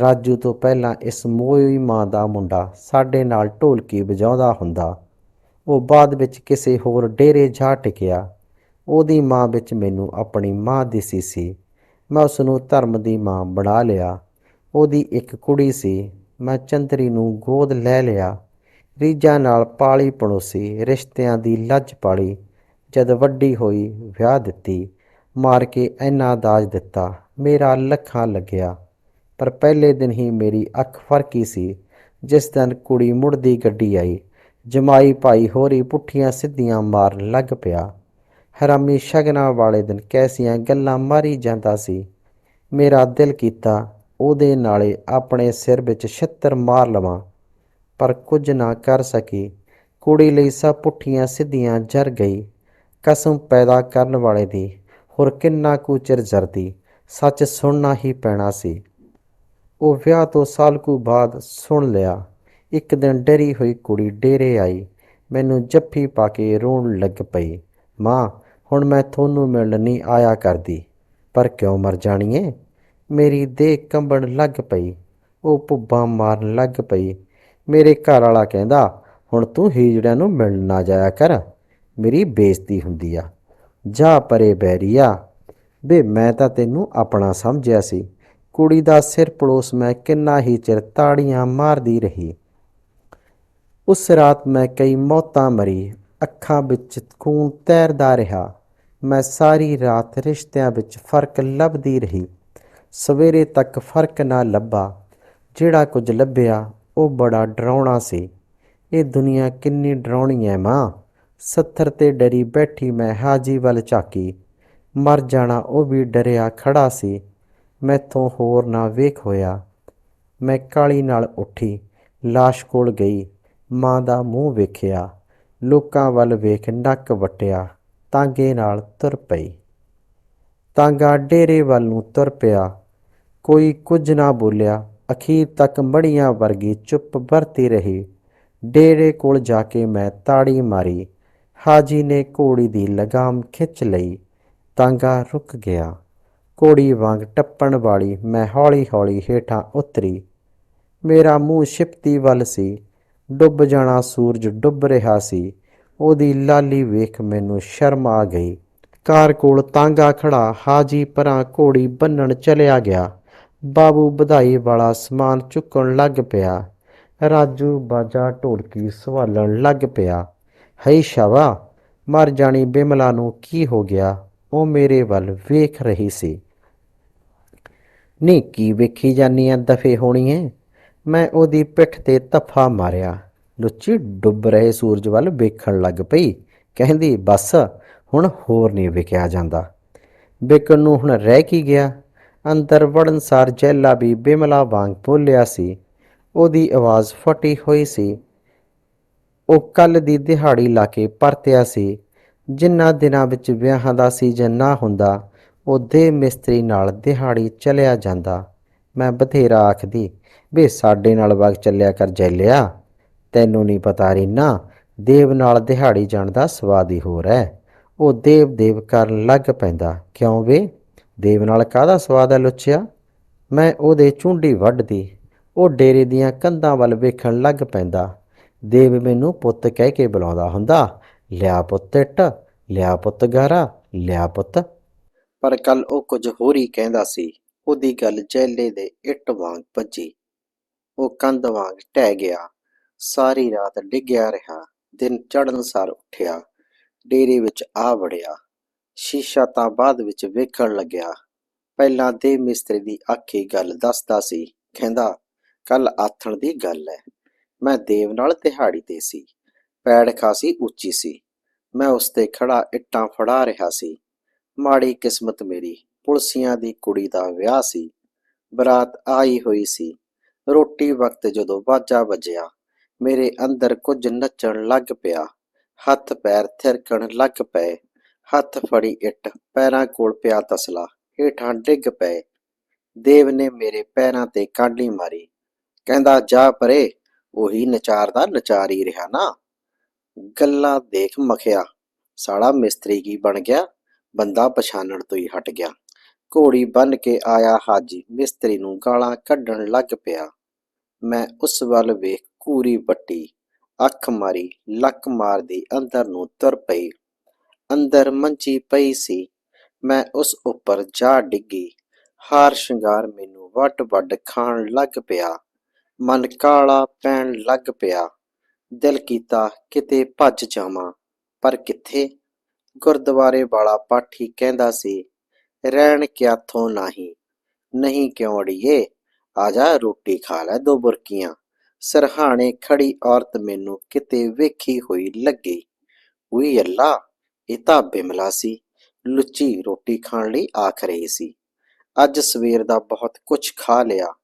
ਰਾਜੂ ਤੋਂ ਪਹਿਲਾਂ ਇਸ ਮੋਈ ਮਾਂ ਦਾ ਮੁੰਡਾ ਸਾਡੇ ਨਾਲ ਢੋਲਕੀ ਵਜਾਉਂਦਾ ਹੁੰਦਾ। ਉਹ ਬਾਅਦ ਵਿੱਚ ਕਿਸੇ ਹੋਰ ਡੇਰੇ ਜਾ ਟਿਕਿਆ। ਉਹਦੀ ਮਾਂ ਵਿੱਚ ਮੈਨੂੰ ਆਪਣੀ ਮਾਂ ਦਿਸੀ ਸੀ। ਮੈਂ ਉਸ ਨੂੰ ਧਰਮ ਦੀ ਮਾਂ ਬਣਾ ਲਿਆ। ਉਹਦੀ ਇੱਕ ਕੁੜੀ ਸੀ। ਮੈਂ ਚੰਦਰੀ ਨੂੰ ਗੋਦ ਲੈ ਲਿਆ। ਰੀਜਾਂ ਨਾਲ ਪਾਲੀ ਪੜੋਸੀ ਰਿਸ਼ਤਿਆਂ ਦੀ ਲੱਜ ਪਾਲੀ, ਜਦ ਵੱਡੀ ਹੋਈ, ਵਿਆਹ ਦਿੱਤੀ। ਮਾਰ ਕੇ ਇੰਨਾ ਦਾਜ ਦਿੱਤਾ। ਮੇਰਾ ਲੱਖਾਂ ਲੱਗਿਆ। ਪਰ ਪਹਿਲੇ ਦਿਨ ਹੀ ਮੇਰੀ ਅੱਖ ਫਰਕੀ ਸੀ। ਜਿਸ ਦਿਨ ਕੁੜੀ ਮੁੜਦੀ ਗੱਡੀ ਆਈ, ਜਮਾਈ ਭਾਈ ਹੋਰੀ ਪੁੱਠੀਆਂ ਸਿੱਧੀਆਂ ਮਾਰਨ ਲੱਗ ਪਿਆ। ਹਰਾਮੀ ਸ਼ਗਨਾਂ ਵਾਲੇ ਦਿਨ ਕੈਸੀਆਂ ਗੱਲਾਂ ਮਾਰੀ ਜਾਂਦਾ ਸੀ। ਮੇਰਾ ਦਿਲ ਕੀਤਾ, ਉਹਦੇ ਨਾਲੇ ਆਪਣੇ ਸਿਰ ਵਿੱਚ ਛਿੱਤਰ ਮਾਰ ਲਵਾਂ। ਪਰ ਕੁਝ ਨਾ ਕਰ ਸਕੀ। ਕੁੜੀ ਲਈ ਸਭ ਪੁੱਠੀਆਂ ਸਿੱਧੀਆਂ ਜਰ ਗਈ। ਕਸਮ ਪੈਦਾ ਕਰਨ ਵਾਲੇ ਦੀ ਹੋਰ ਕਿੰਨਾ ਕੁ ਚਿਰ ਜਰਦੀ? ਸੱਚ ਸੁਣਨਾ ਹੀ ਪੈਣਾ ਸੀ। ਉਹ ਵਿਆਹ ਤੋਂ ਸਾਲ ਕੁ ਬਾਅਦ ਸੁਣ ਲਿਆ। ਇੱਕ ਦਿਨ ਡਰੀ ਹੋਈ ਕੁੜੀ ਡੇਰੇ ਆਈ। ਮੈਨੂੰ ਜੱਫੀ ਪਾ ਕੇ ਰੋਣ ਲੱਗ ਪਈ। ਮਾਂ, ਹੁਣ ਮੈਂ ਤੁਹਾਨੂੰ ਮਿਲਣ ਨਹੀਂ ਆਇਆ ਕਰਦੀ। ਪਰ ਕਿਉਂ ਮਰ ਜਾਣੀਏ? ਮੇਰੀ ਦੇਹ ਕੰਬਣ ਲੱਗ ਪਈ। ਉਹ ਭੁੱਬਾਂ ਮਾਰਨ ਲੱਗ ਪਈ। ਮੇਰੇ ਘਰ ਵਾਲਾ ਕਹਿੰਦਾ, ਹੁਣ ਤੂੰ ਹੀਜੜਿਆਂ ਨੂੰ ਮਿਲਣ ਨਾ ਜਾਇਆ ਕਰ। ਮੇਰੀ ਬੇਇੱਜ਼ਤੀ ਹੁੰਦੀ ਆ। ਜਾ ਪਰੇ ਬੈਰੀਆ ਬੇ, ਮੈਂ ਤਾਂ ਤੈਨੂੰ ਆਪਣਾ ਸਮਝਿਆ ਸੀ। ਕੁੜੀ ਦਾ ਸਿਰ ਪੜੋਸ ਮੈਂ ਕਿੰਨਾ ਹੀ ਚਿਰ ਤਾੜੀਆਂ ਮਾਰਦੀ ਰਹੀ। ਉਸ ਰਾਤ ਮੈਂ ਕਈ ਮੌਤਾਂ ਮਰੀ। ਅੱਖਾਂ ਵਿੱਚ ਖੂਨ ਤੈਰਦਾ ਰਿਹਾ। ਮੈਂ ਸਾਰੀ ਰਾਤ ਰਿਸ਼ਤਿਆਂ ਵਿੱਚ ਫ਼ਰਕ ਲੱਭਦੀ ਰਹੀ। ਸਵੇਰੇ ਤੱਕ ਫ਼ਰਕ ਨਾ ਲੱਭਾ। ਜਿਹੜਾ ਕੁਝ ਲੱਭਿਆ, ਉਹ ਬੜਾ ਡਰਾਉਣਾ ਸੀ। ਇਹ ਦੁਨੀਆ ਕਿੰਨੀ ਡਰਾਉਣੀ ਹੈ ਮਾਂ। ਸੱਥਰ ਤੇ ਡਰੀ ਬੈਠੀ ਮੈਂ ਹਾਜੀ ਵੱਲ ਝਾਕੀ। ਮਰ ਜਾਣਾ, ਉਹ ਵੀ ਡਰਿਆ ਖੜਾ ਸੀ। ਮੈਥੋਂ ਹੋਰ ਨਾ ਵੇਖ ਹੋਇਆ। ਮੈਂ ਕਾਲੀ ਨਾਲ ਉੱਠੀ, ਲਾਸ਼ ਕੋਲ ਗਈ। ਮਾਂ ਦਾ ਮੂੰਹ ਵੇਖਿਆ। ਲੋਕਾਂ ਵੱਲ ਵੇਖ ਨੱਕ ਵਟਿਆ। ਤਾਂਗੇ ਨਾਲ ਤੁਰ ਪਈ। ਤਾਂਗਾ ਡੇਰੇ ਵੱਲ ਨੂੰ ਤੁਰ ਪਿਆ। ਕੋਈ ਕੁਝ ਨਾ ਬੋਲਿਆ। ਅਖੀਰ ਤੱਕ ਮੜੀਆਂ ਵਰਗੀ ਚੁੱਪ ਵਰਤੀ ਰਹੀ। ਡੇਰੇ ਕੋਲ ਜਾ ਕੇ ਮੈਂ ਤਾੜੀ ਮਾਰੀ। ਹਾਜੀ ਨੇ ਘੋੜੀ ਦੀ ਲਗਾਮ ਖਿੱਚ ਲਈ, ਤਾਂਗਾ ਰੁਕ ਗਿਆ। ਘੋੜੀ ਵਾਂਗ ਟੱਪਣ ਵਾਲੀ ਮੈਂ ਹੌਲੀ-ਹੌਲੀ ਹੇਠਾਂ ਉਤਰੀ। ਮੇਰਾ ਮੂੰਹ ਸ਼ਿਪਤੀ ਵੱਲ ਸੀ, ਡੁੱਬ ਜਾਣਾ ਸੂਰਜ ਡੁੱਬ ਰਿਹਾ ਸੀ। ਉਹਦੀ ਲਾਲੀ ਵੇਖ ਮੈਨੂੰ ਸ਼ਰਮ ਆ ਗਈ। ਕਾਰ ਕੋਲ ਤਾਂਗਾ ਖੜਾ ਹਾਜੀ ਪਰਾਂ ਘੋੜੀ ਬੰਨਣ ਚਲਿਆ ਗਿਆ। ਬਾਬੂ ਵਧਾਈ ਵਾਲਾ ਸਮਾਨ ਚੁੱਕਣ ਲੱਗ ਪਿਆ। ਰਾਜੂ ਬਾਜਾ ਢੋਲਕੀ ਸਵਾਲਣ ਲੱਗ ਪਿਆ। ਹਈ ਸ਼ਾਵਾ, ਮਰ ਜਾਣੀ ਬਿਮਲਾ ਨੂੰ ਕੀ ਹੋ ਗਿਆ? ਉਹ ਮੇਰੇ ਵੱਲ ਵੇਖ ਰਹੀ ਸੀ। ਨੀ ਕੀ ਵੇਖੀ ਜਾਨੀ ਐ ਦਫੇ ਹੋਣੀ ਐ ਮੈਂ ਉਹਦੀ ਪਿੱਠ ਤੇ ਤਫਾ ਮਾਰਿਆ। ਲੁੱਚੀ ਡੁੱਬ ਰਹੇ ਸੂਰਜ ਵੱਲ ਵੇਖਣ ਲੱਗ ਪਈ। ਕਹਿੰਦੀ, ਬਸ, ਹੁਣ ਹੋਰ ਨਹੀਂ ਵਿਕਿਆ ਜਾਂਦਾ। ਵਿਕਣ ਨੂੰ ਹੁਣ ਰਹਿ ਕੀ ਗਿਆ? ਅੰਦਰ ਵੜਨਸਾਰ ਜੈਲਾ ਵੀ ਬਿਮਲਾ ਵਾਂਗ ਬੋਲਿਆ ਸੀ। ਉਹਦੀ ਆਵਾਜ਼ ਫਟੀ ਹੋਈ ਸੀ। ਉਹ ਕੱਲ ਦੀ ਦਿਹਾੜੀ ਲਾ ਕੇ ਪਰਤਿਆ ਸੀ। ਜਿੰਨਾ ਦਿਨਾਂ ਵਿੱਚ ਵਿਆਹਾਂ ਦਾ ਸੀਜ਼ਨ ਨਾ ਹੁੰਦਾ ਉਹ ਦੇ ਮਿਸਤਰੀ ਨਾਲ ਦਿਹਾੜੀ ਚਲਿਆ ਜਾਂਦਾ। ਮੈਂ ਬਥੇਰਾ ਆਖਦੀ, ਵੇ ਸਾਡੇ ਨਾਲ ਵਗ ਚੱਲਿਆ ਕਰ ਜੈਲਿਆ, ਤੈਨੂੰ ਨਹੀਂ ਪਤਾ ਰੀਨਾ, ਦੇਵ ਨਾਲ ਦਿਹਾੜੀ ਜਾਣ ਦਾ ਸਵਾਦ ਹੀ ਹੋਰ ਹੈ। ਉਹ ਦੇਵ ਦੇਵ ਕਰਨ ਲੱਗ ਪੈਂਦਾ, ਕਿਉਂ ਵੇ? ਦੇਵ ਨਾਲ ਕਾਹਦਾ ਸਵਾਦ ਹੈ ਲੁੱਚਿਆ? ਮੈਂ ਉਹਦੇ ਚੁੰਡੀ ਵੱਢਦੀ, ਉਹ ਡੇਰੇ ਦੀਆਂ ਕੰਧਾਂ ਵੱਲ ਵੇਖਣ ਲੱਗ ਪੈਂਦਾ। ਦੇਵ ਮੈਨੂੰ ਪੁੱਤ ਕਹਿ ਕੇ ਬੁਲਾਉਂਦਾ ਹੁੰਦਾ, ਲਿਆ ਪੁੱਤ ਇੱਟ, ਲਿਆ ਪੁੱਤ ਗਾਰਾ, ਲਿਆ ਪੁੱਤ। ਪਰ ਕੱਲ ਉਹ ਕੁਝ ਹੋਰ ਹੀ ਕਹਿੰਦਾ ਸੀ, ਉਹਦੀ ਗੱਲ ਜੈਲੇ ਦੇ ਇੱਟ ਵਾਂਗ ਭੱਜੀ। ਉਹ ਕੰਧ ਵਾਂਗ ਟਹਿ ਗਿਆ, ਸਾਰੀ ਰਾਤ ਡਿੱਗਿਆ ਰਿਹਾ, ਦਿਨ ਚੜ੍ਹਨ ਸਾਰ ਉੱਠਿਆ, ਡੇਰੇ ਵਿੱਚ ਆ ਵੜਿਆ, ਸ਼ੀਸ਼ਾ ਤਾਂ ਬਾਅਦ ਵਿੱਚ ਵੇਖਣ ਲੱਗਿਆ। ਪਹਿਲਾਂ ਦੇ ਮਿਸਤਰੀ ਦੀ ਆਖੀ ਗੱਲ ਦੱਸਦਾ ਸੀ, ਕਹਿੰਦਾ ਕੱਲ ਆਥਣ ਦੀ ਗੱਲ ਹੈ। ਮੈਂ ਦੇਵ ਨਾਲ ਦਿਹਾੜੀ ਤੇ ਸੀ। ਪੈੜ ਖਾਸੀ ਉੱਚੀ ਸੀ। ਮੈਂ ਉਸ ਤੇ ਖੜਾ ਇੱਟਾਂ ਫੜਾ ਰਿਹਾ ਸੀ। ਮਾੜੀ ਕਿਸਮਤ ਮੇਰੀ, ਪੁਲਸੀਆਂ ਦੀ ਕੁੜੀ ਦਾ ਵਿਆਹ ਸੀ। ਬਰਾਤ ਆਈ ਹੋਈ ਸੀ। ਰੋਟੀ ਵਕਤ ਜਦੋਂ ਬਾਜਾ ਵੱਜਿਆ, ਮੇਰੇ ਅੰਦਰ ਕੁਝ ਨੱਚਣ ਲੱਗ ਪਿਆ। ਹੱਥ ਪੈਰ ਥਿਰਕਣ ਲੱਗ ਪਏ। ਹੱਥ ਫੜੀ ਇੱਟ, ਪੈਰਾਂ ਕੋਲ ਪਿਆ ਤਸਲਾ, ਹੇਠਾਂ ਡਿੱਗ ਪਏ। ਦੇਵ ਨੇ ਮੇਰੇ ਪੈਰਾਂ ਤੇ ਕਾਂਡੀ ਮਾਰੀ। ਕਹਿੰਦਾ, ਜਾ ਪਰੇ। ਉਹੀ ਨਚਾਰਦਾ ਨਚਾਰ ਹੀ ਰਿਹਾ ਨਾ। ਗੱਲਾਂ ਦੇਖ ਮਖਿਆ, ਸਾਲਾ ਮਿਸਤਰੀ ਕੀ ਬਣ ਗਿਆ, ਬੰਦਾ ਪਛਾਣਨ ਤੋਂ ਹੀ ਹਟ ਗਿਆ। ਘੋੜੀ ਬੰਨ ਕੇ ਆਇਆ ਹਾਜੀ, ਮਿਸਤਰੀ ਨੂੰ ਗਾਲਾਂ ਕੱਢਣ ਲੱਗ ਪਿਆ। ਮੈਂ ਉਸ ਵੱਲ ਵੇਖ ਕੂਰੀ ਬੱਟੀ ਅੱਖ ਮਾਰੀ, ਲੱਕ ਮਾਰਦੀ ਅੰਦਰ ਨੂੰ ਤੁਰ ਪਈ। ਅੰਦਰ ਮੰਜੀ ਪਈ ਸੀ। ਮੈਂ ਉਸ ਉੱਪਰ ਜਾ ਡਿੱਗੀ। ਹਾਰ ਸ਼ਿੰਗਾਰ ਮੈਨੂੰ ਵੱਟ ਵੱਟ ਖਾਣ ਲੱਗ ਪਿਆ। ਮਨ ਕਾਲਾ ਪੈਣ ਲੱਗ ਪਿਆ। ਦਿਲ ਕੀਤਾ ਕਿਤੇ ਭੱਜ ਜਾਵਾਂ, ਪਰ ਕਿੱਥੇ? ਗੁਰਦੁਆਰੇ ਵਾਲਾ ਪਾਠੀ ਕਹਿੰਦਾ ਸੀ, ਰਹਿਣ ਕਿਆਥੋਂ ਨਹੀਂ। ਨਹੀਂ ਕਿਉਂ ਅੜੀਏ? ਆ ਜਾ ਰੋਟੀ ਖਾ ਲੈ ਦੋ ਬੁਰਕੀਆਂ। ਸਰਹਾਣੇ ਖੜੀ ਔਰਤ ਮੈਨੂੰ ਕਿਤੇ ਵੇਖੀ ਹੋਈ ਲੱਗੀ। ਉਈ ਅੱਲਾ, ਇਹ ਤਾਂ ਬਿਮਲਾ ਸੀ। ਲੁੱਚੀ ਰੋਟੀ ਖਾਣ ਲਈ ਆਖ ਰਹੀ ਸੀ। ਅੱਜ ਸਵੇਰ ਦਾ ਬਹੁਤ ਕੁਝ ਖਾ ਲਿਆ।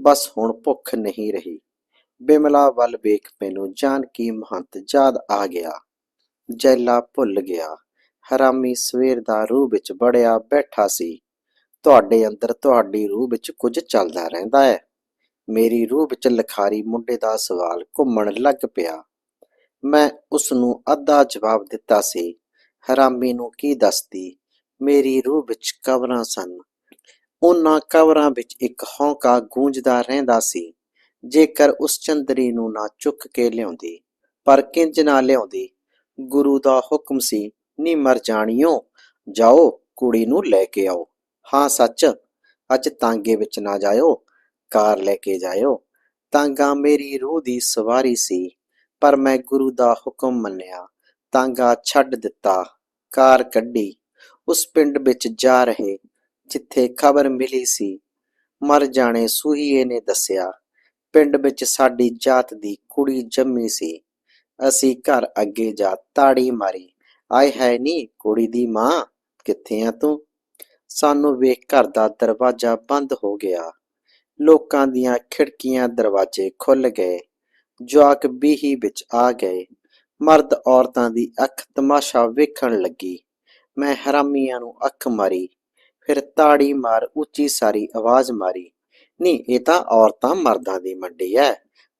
ਬਸ ਹੁਣ ਭੁੱਖ ਨਹੀਂ ਰਹੀ। ਬਿਮਲਾ ਵੱਲ ਵੇਖ ਮੈਨੂੰ ਜਾਨਕੀ ਮਹੰਤ, ਯਾਦ ਆ ਗਿਆ। ਜੈਲਾ ਭੁੱਲ ਗਿਆ। ਹਰਾਮੀ ਸਵੇਰ ਦਾ ਰੂਹ ਵਿੱਚ ਬੜਿਆ ਬੈਠਾ ਸੀ। ਤੁਹਾਡੇ ਅੰਦਰ ਤੁਹਾਡੀ ਰੂਹ ਵਿੱਚ ਕੁਝ ਚੱਲਦਾ ਰਹਿੰਦਾ ਹੈ। ਮੇਰੀ ਰੂਹ ਵਿੱਚ ਲਖਾਰੀ ਮੁੰਡੇ ਦਾ ਸਵਾਲ ਘੁੰਮਣ ਲੱਗ ਪਿਆ। ਮੈਂ ਉਸ ਨੂੰ ਅੱਧਾ ਜਵਾਬ ਦਿੱਤਾ ਸੀ। ਹਰਾਮੀ ਨੂੰ ਕੀ ਦੱਸਦੀ? ਮੇਰੀ ਰੂਹ ਵਿੱਚ ਕਬਰਾਂ ਸਨ। ਉਹਨਾਂ ਕਬਰਾਂ ਵਿੱਚ ਇੱਕ ਹੌਂਕਾ ਗੂੰਜਦਾ ਰਹਿੰਦਾ ਸੀ, ਜੇਕਰ ਉਸ ਚੰਦਰੀ ਨੂੰ ਨਾ ਚੁੱਕ ਕੇ ਲਿਆਉਂਦੀ, ਪਰ ਕਿੰਜ ਨਾ ਲਿਆਉਂਦੀ। ਗੁਰੂ ਦਾ ਹੁਕਮ ਸੀ, ਨੀ ਮਰ ਜਾਣਿਓ, ਜਾਓ, ਕੁੜੀ ਨੂੰ ਲੈ ਕੇ ਆਓ। ਹਾਂ, ਸੱਚ, ਅੱਜ ਤਾਂਗੇ ਵਿੱਚ ਨਾ ਜਾਇਓ, ਕਾਰ ਲੈ ਕੇ ਜਾਇਓ। ਤਾਂਗਾ ਮੇਰੀ ਰੂਹ ਦੀ ਸਵਾਰੀ ਸੀ, ਪਰ ਮੈਂ ਗੁਰੂ ਦਾ ਹੁਕਮ ਮੰਨਿਆ, ਤਾਂਗਾ ਛੱਡ ਦਿੱਤਾ, ਕਾਰ ਕੱਢੀ, ਉਸ ਪਿੰਡ ਵਿੱਚ ਜਾ ਰਹੇ ਜਿੱਥੇ ਖਬਰ ਮਿਲੀ ਸੀ, ਮਰ ਜਾਣੇ ਸੂਹੀਏ ਨੇ ਦੱਸਿਆ, ਪਿੰਡ ਵਿੱਚ ਸਾਡੀ ਜਾਤ ਦੀ ਕੁੜੀ ਜੰਮੀ ਸੀ। ਅਸੀਂ ਘਰ ਅੱਗੇ ਜਾ ਤਾੜੀ ਮਾਰੀ, ਆਏ ਹੈ ਨੀ ਕੁੜੀ ਦੀ ਮਾਂ, ਕਿੱਥੇ ਆ ਤੂੰ? ਸਾਨੂੰ ਵੇਖ ਘਰ ਦਾ ਦਰਵਾਜ਼ਾ ਬੰਦ ਹੋ ਗਿਆ। ਲੋਕਾਂ ਦੀਆਂ ਖਿੜਕੀਆਂ ਦਰਵਾਜ਼ੇ ਖੁੱਲ ਗਏ। ਜਵਾਕ ਬੀਹੀ ਵਿੱਚ ਆ ਗਏ। ਮਰਦ ਔਰਤਾਂ ਦੀ ਅੱਖ ਤਮਾਸ਼ਾ ਵੇਖਣ ਲੱਗੀ। ਮੈਂ ਹਰਾਮੀਆਂ ਨੂੰ ਅੱਖ ਮਾਰੀ। ਫਿਰ ਤਾੜੀ ਮਾਰ, ਉੱਚੀ ਸਾਰੀ ਆਵਾਜ਼ ਮਾਰੀ ਨਹੀਂ ਇਹ ਤਾਂ ਔਰਤਾਂ ਮਰਦਾਂ ਦੀ ਮੰਡੀ ਐ।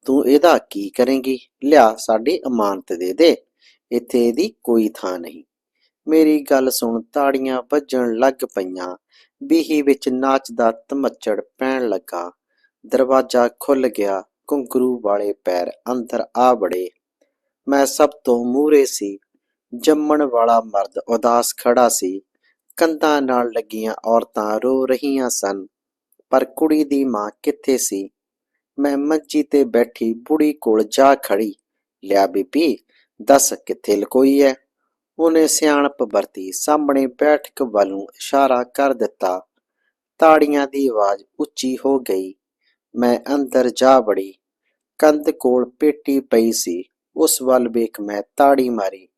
ਤੂੰ ਇਹਦਾ ਕੀ ਕਰੇਂਗੀ? ਲਿਆ ਸਾਡੀ ਅਮਾਨਤ ਦੇ ਦੇ। ਇੱਥੇ ਇਹਦੀ ਕੋਈ ਥਾਂ ਨਹੀਂ। ਮੇਰੀ ਗੱਲ ਸੁਣ, ਤਾੜੀਆਂ ਵੱਜਣ ਲੱਗ ਪਈਆਂ। ਬੀਹੀ ਵਿੱਚ ਨਾਚ ਦਾ ਤਮੱਚੜ ਪੈਣ ਲੱਗਾ। ਦਰਵਾਜ਼ਾ ਖੁੱਲ ਗਿਆ ਘੁੰਗਰੂ ਵਾਲੇ ਪੈਰ ਅੰਦਰ ਆ ਬੜੇ ਮੈਂ ਸਭ ਤੋਂ ਮੂਰੇ ਸੀ। ਜੰਮਣ ਵਾਲਾ ਮਰਦ ਉਦਾਸ ਖੜਾ ਸੀ। ਕੰਧਾਂ ਨਾਲ ਲੱਗੀਆਂ ਔਰਤਾਂ ਰੋ ਰਹੀਆਂ ਸਨ। ਪਰ ਕੁੜੀ ਦੀ ਮਾਂ ਕਿੱਥੇ ਸੀ? ਮੈਂ ਮੰਜੀ ਤੇ ਬੈਠੀ ਬੁੜੀ ਕੋਲ ਜਾ ਖੜੀ। ਲਿਆ ਬੀਬੀ, ਦੱਸ ਕਿੱਥੇ ਲਕੋਈ ਐ? ਉਹਨੇ ਸਿਆਣਪ ਵਰਤੀ ਸਾਹਮਣੇ ਬੈਠਕ ਵੱਲ ਨੂੰ ਇਸ਼ਾਰਾ ਕਰ ਦਿੱਤਾ। ਤਾੜੀਆਂ ਦੀ ਆਵਾਜ਼ ਉੱਚੀ ਹੋ ਗਈ। ਮੈਂ ਅੰਦਰ ਜਾ ਬੜੀ ਕੰਧ ਕੋਲ ਪੇਟੀ ਪਈ ਸੀ। ਉਸ ਵੱਲ ਵੇਖ ਮੈਂ ਤਾੜੀ ਮਾਰੀ।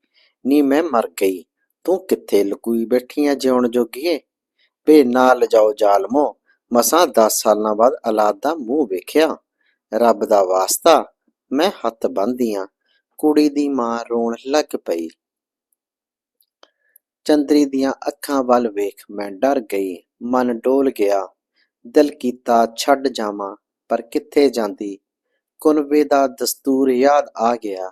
ਨੀ ਮੈਂ ਮਰ ਗਈ। ਤੂੰ ਕਿੱਥੇ ਲੁਕੂਈ ਬੈਠੀ ਆ ਜਿਉਣ ਜੋਗੀਏ? ਵੇ ਨਾ ਲਜਾਓ ਜ਼ਾਲਮੋ। ਮਸਾਂ 10 ਸਾਲਾਂ ਬਾਅਦ ਔਲਾਦ ਦਾ ਮੂੰਹ ਵੇਖਿਆ। ਰੱਬ ਦਾ ਵਾਸਤਾ, ਮੈਂ ਹੱਥ ਬੰਨ੍ਹਦੀਆਂ ਕੁੜੀ ਦੀ ਮਾਂ ਰੋਣ ਲੱਗ ਪਈ। ਚੰਦਰੀ ਦੀਆਂ ਅੱਖਾਂ ਵੱਲ ਵੇਖ ਮੈਂ ਡਰ ਗਈ। ਮਨ ਡੋਲ ਗਿਆ। ਦਿਲ ਕੀਤਾ ਛੱਡ ਜਾਵਾਂ, ਪਰ ਕਿੱਥੇ ਜਾਂਦੀ? ਕੁਨਵੇ ਦਾ ਦਸਤੂਰ ਯਾਦ ਆ ਗਿਆ।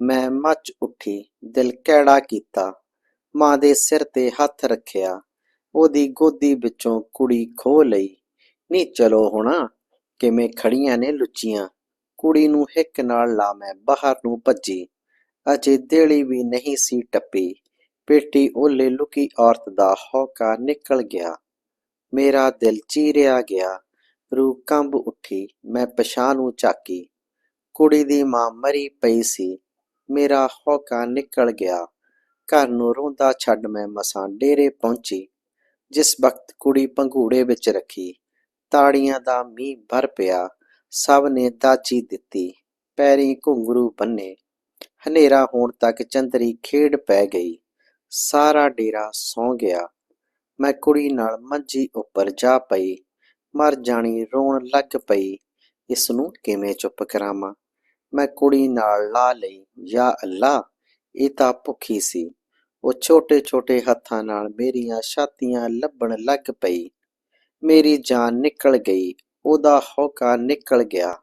ਮੈਂ ਮੱਚ ਉੱਠੀ। ਦਿਲ ਕਿਹੜਾ ਕੀਤਾ। ਮਾਂ ਦੇ ਸਿਰ ਤੇ ਹੱਥ ਰੱਖਿਆ। ਉਹਦੀ ਗੋਦੀ ਵਿੱਚੋਂ ਕੁੜੀ ਖੋ ਲਈ। ਨੀ, ਚਲੋ ਹੁਣ, ਕਿਵੇਂ ਖੜੀਆਂ ਨੇ ਲੁੱਚੀਆਂ? ਕੁੜੀ ਨੂੰ ਹਿੱਕ ਨਾਲ ਲਾ ਮੈਂ ਬਾਹਰ ਨੂੰ ਭੱਜੀ। ਅਜੇ ਦੇਲੀ ਵੀ ਨਹੀਂ ਸੀ ਟੱਪੀ। ਪੇਟੀ ਓਲੇ ਲੁਕੀ ਔਰਤ ਦਾ ਹੌਕਾ ਨਿਕਲ ਗਿਆ। ਮੇਰਾ ਦਿਲ ਚੀਰਿਆ ਗਿਆ। ਰੂਹ ਕੰਬ ਉੱਠੀ। ਮੈਂ ਪਛਾਣ ਨੂੰ ਝਾਕੀ। ਕੁੜੀ ਦੀ ਮਾਂ ਮਰੀ ਪਈ ਸੀ। ਮੇਰਾ ਹੌਕਾ ਨਿਕਲ ਗਿਆ। ਘਰ ਨੂੰ ਰੋਂਦਾ ਛੱਡ ਮੈਂ ਮਸਾਂ ਡੇਰੇ ਪਹੁੰਚੀ। ਜਿਸ ਵਕਤ ਕੁੜੀ ਪੰਘੂੜੇ ਵਿੱਚ ਰੱਖੀ, ਤਾੜੀਆਂ ਦਾ ਮੀਂਹ ਭਰ ਪਿਆ, ਸਭ ਨੇ ਦਾਚੀ ਦਿੱਤੀ, ਪੈਰੀ ਘੁੰਗਰੂ ਬੰਨੇ। ਹਨੇਰਾ ਹੋਣ ਤੱਕ ਚੰਦਰੀ ਖੇਡ ਪੈ ਗਈ, ਸਾਰਾ ਡੇਰਾ ਸੌਂ ਗਿਆ। ਮੈਂ ਕੁੜੀ ਨਾਲ ਮੰਜੀ ਉੱਪਰ ਜਾ ਪਈ, ਮਰ ਜਾਣੀ ਰੋਣ ਲੱਗ ਪਈ, ਇਸ ਨੂੰ ਕਿਵੇਂ ਚੁੱਪ ਕਰਾਵਾਂ? ਮੈਂ ਕੁੜੀ ਨਾਲ ਲਾ ਲਈ, ਯਾ ਅੱਲਾ ਇਹ ਤਾਂ ਭੁੱਖੀ ਸੀ। ਉਹ ਛੋਟੇ ਛੋਟੇ ਹੱਥਾਂ ਨਾਲ ਮੇਰੀਆਂ ਛਾਤੀਆਂ ਲੱਭਣ ਲੱਗ ਪਈ। ਮੇਰੀ ਜਾਨ ਨਿਕਲ ਗਈ। ਉਹਦਾ ਹੌਕਾ ਨਿਕਲ ਗਿਆ।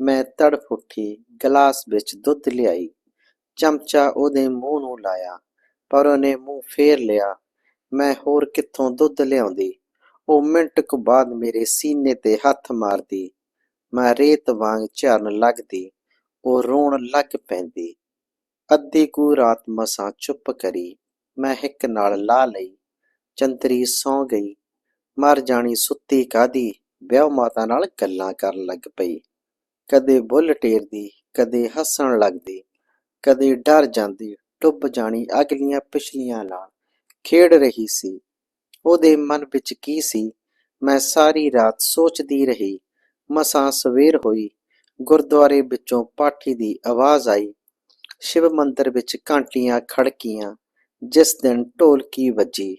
ਮੈਂ ਤੜਫ ਉੱਠੀ, ਗਲਾਸ ਵਿੱਚ ਦੁੱਧ ਲਿਆਈ। ਚਮਚਾ ਉਹਦੇ ਮੂੰਹ ਨੂੰ ਲਾਇਆ, ਪਰ ਉਹਨੇ ਮੂੰਹ ਫੇਰ ਲਿਆ। ਮੈਂ ਹੋਰ ਕਿੱਥੋਂ ਦੁੱਧ ਲਿਆਉਂਦੀ? ਉਹ ਮਿੰਟ ਕੁ ਬਾਅਦ ਮੇਰੇ ਸੀਨੇ ਤੇ ਹੱਥ ਮਾਰਦੀ। ਮੈਂ ਰੇਤ ਵਾਂਗ ਝਰਨ ਲੱਗਦੀ। ਉਹ ਰੋਣ ਲੱਗ ਪੈਂਦੀ। ਅੱਧੀ ਕੁ ਰਾਤ ਮਸਾਂ ਚੁੱਪ ਕਰੀ। ਮੈਂ ਹਿੱਕ ਨਾਲ ਲਾ ਲਈ ਚੰਤਰੀ ਸੌਂ ਗਈ। ਮਰ ਜਾਣੀ ਸੁੱਤੀ ਕਾਦੀ ਵਿਆਹ ਮਾਤਾ ਨਾਲ ਗੱਲਾਂ ਕਰਨ ਲੱਗ ਪਈ। ਕਦੇ ਬੁੱਲ ਟੇਰਦੀ, ਕਦੇ ਹੱਸਣ ਲੱਗਦੀ, ਕਦੇ ਡਰ ਜਾਂਦੀ, ਡੁੱਬ ਜਾਣੀ ਅਗਲੀਆਂ ਪਿਛਲੀਆਂ ਨਾਲ। ਖੇਡ ਰਹੀ ਸੀ। ਉਹਦੇ ਮਨ ਵਿੱਚ ਕੀ ਸੀ? ਮੈਂ ਸਾਰੀ ਰਾਤ ਸੋਚਦੀ ਰਹੀ। ਮਸਾਂ ਸਵੇਰ ਹੋਈ। ਗੁਰਦੁਆਰੇ ਵਿੱਚੋਂ ਪਾਠੀ ਦੀ ਆਵਾਜ਼ ਆਈ। ਸ਼ਿਵ ਮੰਦਰ ਵਿੱਚ ਘੰਟੀਆਂ ਖੜਕੀਆਂ। ਜਿਸ ਦਿਨ ਢੋਲਕੀ ਵੱਜੀ,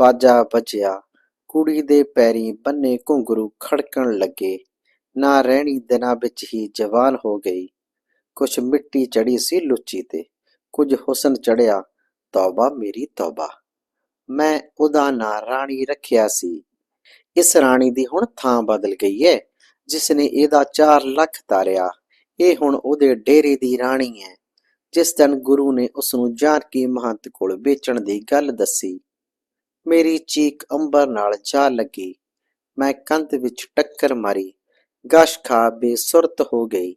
ਬਾਜਾ ਵੱਜਿਆ। ਕੁੜੀ ਦੇ ਪੈਰੀ ਬੰਨੇ ਘੁੰਗਰੂ ਖੜਕਣ ਲੱਗੇ। ਨਾ ਰਹਿਣੀ ਦਿਨਾਂ ਵਿੱਚ ਹੀ ਜਵਾਨ ਹੋ ਗਈ। ਕੁਛ ਮਿੱਟੀ ਚੜੀ ਸੀ ਲੁੱਚੀ ਤੇ, ਕੁਝ ਹੁਸਨ ਚੜਿਆ ਤੌਬਾ ਮੇਰੀ ਤੌਬਾ। ਮੈਂ ਉਹਦਾ ਨਾਂ ਰਾਣੀ ਰੱਖਿਆ ਸੀ। ਇਸ ਰਾਣੀ ਦੀ ਹੁਣ ਥਾਂ ਬਦਲ ਗਈ ਹੈ ਜਿਸ ਨੇ ਇਹਦਾ 4 ਲੱਖ ਤਾਰਿਆ। ਇਹ ਹੁਣ ਉਹਦੇ ਡੇਰੇ ਦੀ ਰਾਣੀ ਹੈ ਜਿਸ ਦਿਨ ਗੁਰੂ ਨੇ ਉਸ ਨੂੰ ਜਾਨਕੀ ਮਹੰਤ ਕੋਲ ਵੇਚਣ ਦੀ ਗੱਲ ਦੱਸੀ, ਮੇਰੀ ਚੀਕ ਅੰਬਰ ਨਾਲ ਜਾ ਲੱਗੀ। ਮੈਂ ਕੰਧ ਵਿੱਚ ਟੱਕਰ ਮਾਰੀ। ਗਸ਼ ਖਾ ਬੇਸੁਰਤ ਹੋ ਗਈ।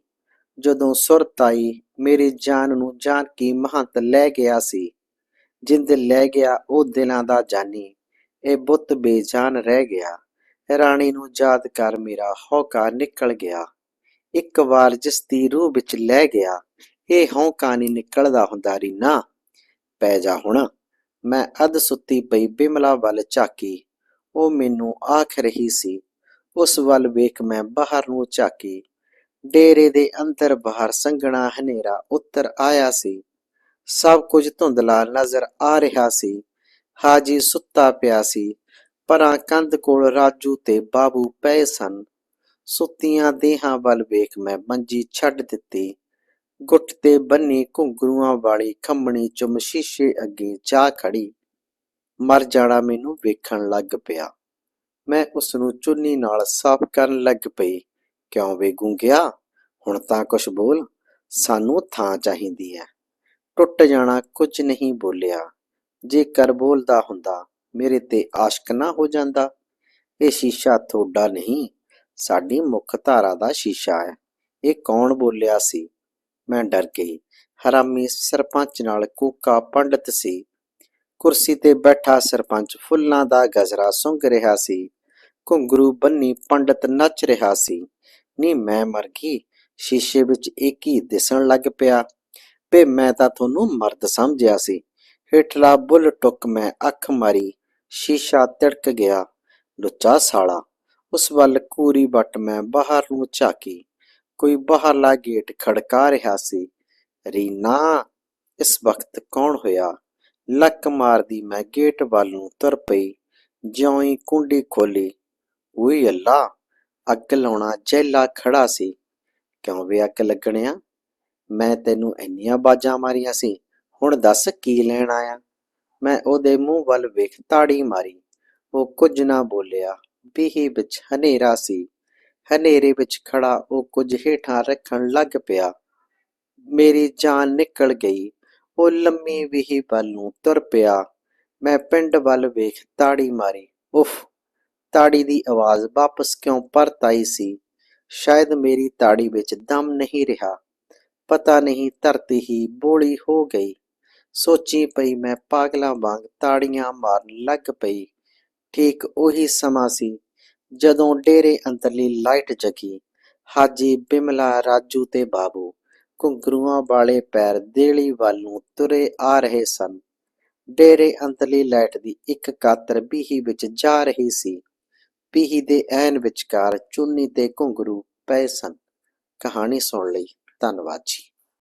ਜਦੋਂ ਸੁਰਤ ਆਈ, ਮੇਰੀ ਜਾਨ ਨੂੰ ਜਾਨਕੀ ਮਹੰਤ ਲੈ ਗਿਆ ਸੀ। ਜਿੰਦ ਲੈ ਗਿਆ, ਉਹ ਦਿਲਾਂ ਦਾ ਜਾਨੀ। ਇਹ ਬੁੱਤ ਬੇਜਾਨ ਰਹਿ ਗਿਆ। ਰਾਣੀ ਨੂੰ ਯਾਦ ਕਰ ਮੇਰਾ ਹੌਕਾ ਨਿਕਲ ਗਿਆ। ਇੱਕ ਵਾਰ ਜਿਸ ਦੀ ਰੂਹ ਵਿੱਚ ਲੈ ਗਿਆ ਇਹ ਹੌਕਾ ਨਹੀਂ ਨਿਕਲਦਾ ਹੁੰਦਾ ਰੀਨਾ। ਪੈ ਜਾ ਹੁਣ। ਮੈਂ ਅੱਧ ਸੁੱਤੀ ਪਈ ਬਿਮਲਾ ਵੱਲ ਝਾਕੀ। ਉਹ ਮੈਨੂੰ ਆਖ ਰਹੀ ਸੀ। ਉਸ ਵੱਲ ਵੇਖ ਮੈਂ ਬਾਹਰ ਨੂੰ ਝਾਕੀ। ਡੇਰੇ ਦੇ ਅੰਦਰ ਬਾਹਰ ਸੰਘਣਾ ਹਨੇਰਾ ਉੱਤਰ ਆਇਆ ਸੀ। ਸਭ ਕੁਝ ਧੁੰਦਲਾ ਨਜ਼ਰ ਆ ਰਿਹਾ ਸੀ। ਹਾਜੀ ਸੁੱਤਾ ਪਿਆ ਸੀ। ਪਰਾਂ ਕੰਧ ਕੋਲ ਰਾਜੂ ਤੇ ਬਾਬੂ ਪਏ ਸਨ। ਸੁੱਤੀਆਂ ਦੇਹਾਂ ਵੱਲ ਵੇਖ ਮੈਂ ਮੰਜੀ ਛੱਡ ਦਿੱਤੀ। ਗੁੱਟ ਤੇ ਬੰਨੀ ਘੁੰਗਰੂਆਂ ਵਾਲੀ ਖੰਮਣੀ ਚੁੰਮ ਸ਼ੀਸ਼ੇ ਅੱਗੇ ਜਾ ਖੜੀ। ਮਰ ਜਾਣਾ ਮੈਨੂੰ ਵੇਖਣ ਲੱਗ ਪਿਆ। ਮੈਂ ਉਸ ਨੂੰ ਚੁੰਨੀ ਨਾਲ ਸਾਫ਼ ਕਰਨ ਲੱਗ ਪਈ। ਕਿਉਂ ਵੇ ਗੂੰਗਿਆ? ਹੁਣ ਤਾਂ ਕੁਛ ਬੋਲ। ਸਾਨੂੰ ਥਾਂ ਚਾਹੀਦੀ ਹੈ ਟੁੱਟ ਜਾਣਾ ਕੁਝ ਨਹੀਂ ਬੋਲਿਆ। ਜੇਕਰ ਬੋਲਦਾ ਹੁੰਦਾ, ਮੇਰੇ ਤੇ ਆਸ਼ਕ ਨਾ ਹੋ ਜਾਂਦਾ। ਇਹ ਸ਼ੀਸ਼ਾ ਤੁਹਾਡਾ ਨਹੀਂ, ਸਾਡੀ ਮੁੱਖ ਧਾਰਾ ਦਾ ਸ਼ੀਸ਼ਾ ਹੈ ਇਹ ਕੌਣ ਬੋਲਿਆ ਸੀ? ਮੈਂ ਡਰ ਗਈ। ਹਰਾਮੀ ਸਰਪੰਚ ਨਾਲ ਕੂਕਾ ਪੰਡਤ ਸੀ। ਕੁਰਸੀ ਤੇ ਬੈਠਾ ਸਰਪੰਚ ਫੁੱਲਾਂ ਦਾ ਗਜਰਾ ਸੁੰਘ ਰਿਹਾ ਸੀ। ਘੁੰਗਰੂ ਬੰਨੀ ਪੰਡਤ ਨੱਚ ਰਿਹਾ ਸੀ। ਨੀ ਮੈਂ ਮਰ ਗਈ। ਸ਼ੀਸ਼ੇ ਵਿੱਚ ਇੱਕ ਹੀ ਦਿਸਣ ਲੱਗ ਪਿਆ। ਵੇ ਮੈਂ ਤਾਂ ਤੁਹਾਨੂੰ ਮਰਦ ਸਮਝਿਆ ਸੀ। ਹੇਠਲਾ ਬੁੱਲ ਟੁੱਕ ਮੈਂ ਅੱਖ ਮਾਰੀ। ਸ਼ੀਸ਼ਾ ਤਿੜਕ ਗਿਆ। ਲੁੱਚਾ ਸਾਲਾ। ਉਸ ਵੱਲ ਕੂਰੀ ਵੱਟ ਮੈਂ ਬਾਹਰ ਨੂੰ ਝਾਕੀ। ਕੋਈ ਬਾਹਰਲਾ ਗੇਟ ਖੜਕਾ ਰਿਹਾ ਸੀ। ਰੀਨਾ, ਇਸ ਵਕਤ ਕੌਣ ਹੋਇਆ? ਲੱਕ ਮਾਰਦੀ ਮੈਂ ਗੇਟ ਵੱਲ ਨੂੰ ਤੁਰ ਪਈ ਜਿਉਂ ਹੀ ਕੁੰਡੀ ਖੋਲੀ। ਉਈ ਅੱਲਾ ਅੱਗ ਲਾਉਣਾ ਜੈਲਾ ਖੜਾ ਸੀ। ਕਿਉਂ ਵੇ ਅੱਗ ਲੱਗਣਿਆ? ਮੈਂ ਤੈਨੂੰ ਇੰਨੀਆਂ ਬਾਜਾਂ ਮਾਰੀਆਂ ਸੀ, ਹੁਣ ਦੱਸ ਕੀ ਲੈਣ ਆਇਆ? ਮੈਂ ਉਹਦੇ ਮੂੰਹ ਵੱਲ ਵੇਖ ਤਾੜੀ ਮਾਰੀ। ਉਹ ਕੁਝ ਨਾ ਬੋਲਿਆ, ਬੀਹੀ ਵਿੱਚ ਹਨੇਰਾ ਸੀ। ਹਨੇਰੇ ਵਿੱਚ ਖੜਾ ਉਹ ਕੁਝ ਹੇਠਾਂ ਰੱਖਣ ਲੱਗ ਪਿਆ। ਮੇਰੀ ਜਾਨ ਨਿਕਲ ਗਈ। ਉਹ ਲੰਮੀ ਵੀਹੀ ਵੱਲ ਨੂੰ ਤੁਰ ਪਿਆ। ਮੈਂ ਪਿੰਡ ਵੱਲ ਵੇਖ ਤਾੜੀ ਮਾਰੀ। ਉਫ, ਤਾੜੀ ਦੀ ਆਵਾਜ਼ ਵਾਪਸ ਕਿਉਂ ਪਰਤ ਆਈ ਸੀ? ਸ਼ਾਇਦ ਮੇਰੀ ਤਾੜੀ ਵਿੱਚ ਦਮ ਨਹੀਂ ਰਿਹਾ। ਪਤਾ ਨਹੀਂ, ਧਰਤੀ ਹੀ ਬੋਲੀ ਹੋ ਗਈ। ਸੋਚੀ ਪਈ ਮੈਂ ਪਾਗਲਾਂ ਵਾਂਗ ਤਾੜੀਆਂ ਮਾਰਨ ਲੱਗ ਪਈ। ਠੀਕ ਉਹੀ ਸਮਾਂ ਸੀ ਜਦੋਂ ਡੇਰੇ ਅੰਦਰਲੀ ਲਾਈਟ ਜਗੀ, ਹਾਜੀ ਬਿਮਲਾ ਰਾਜੂ ਤੇ ਬਾਬੂ ਘੁੰਗਰੂਆਂ ਵਾਲੇ ਪੈਰ ਦੇਲੀ ਵੱਲ ਨੂੰ ਤੁਰੇ ਆ ਰਹੇ ਸਨ। ਡੇਰੇ ਅੰਦਰਲੀ ਲਾਈਟ ਦੀ ਇੱਕ ਕਾਤਰ ਬੀਹੀ ਵਿੱਚ ਜਾ ਰਹੀ ਸੀ। ਬੀਹੀ ਦੇ ਐਨ ਵਿਚਕਾਰ ਚੁੰਨੀ ਤੇ ਘੁੰਗਰੂ ਪਏ ਸਨ। ਕਹਾਣੀ ਸੁਣ ਲਈ। ਧੰਨਵਾਦ ਜੀ।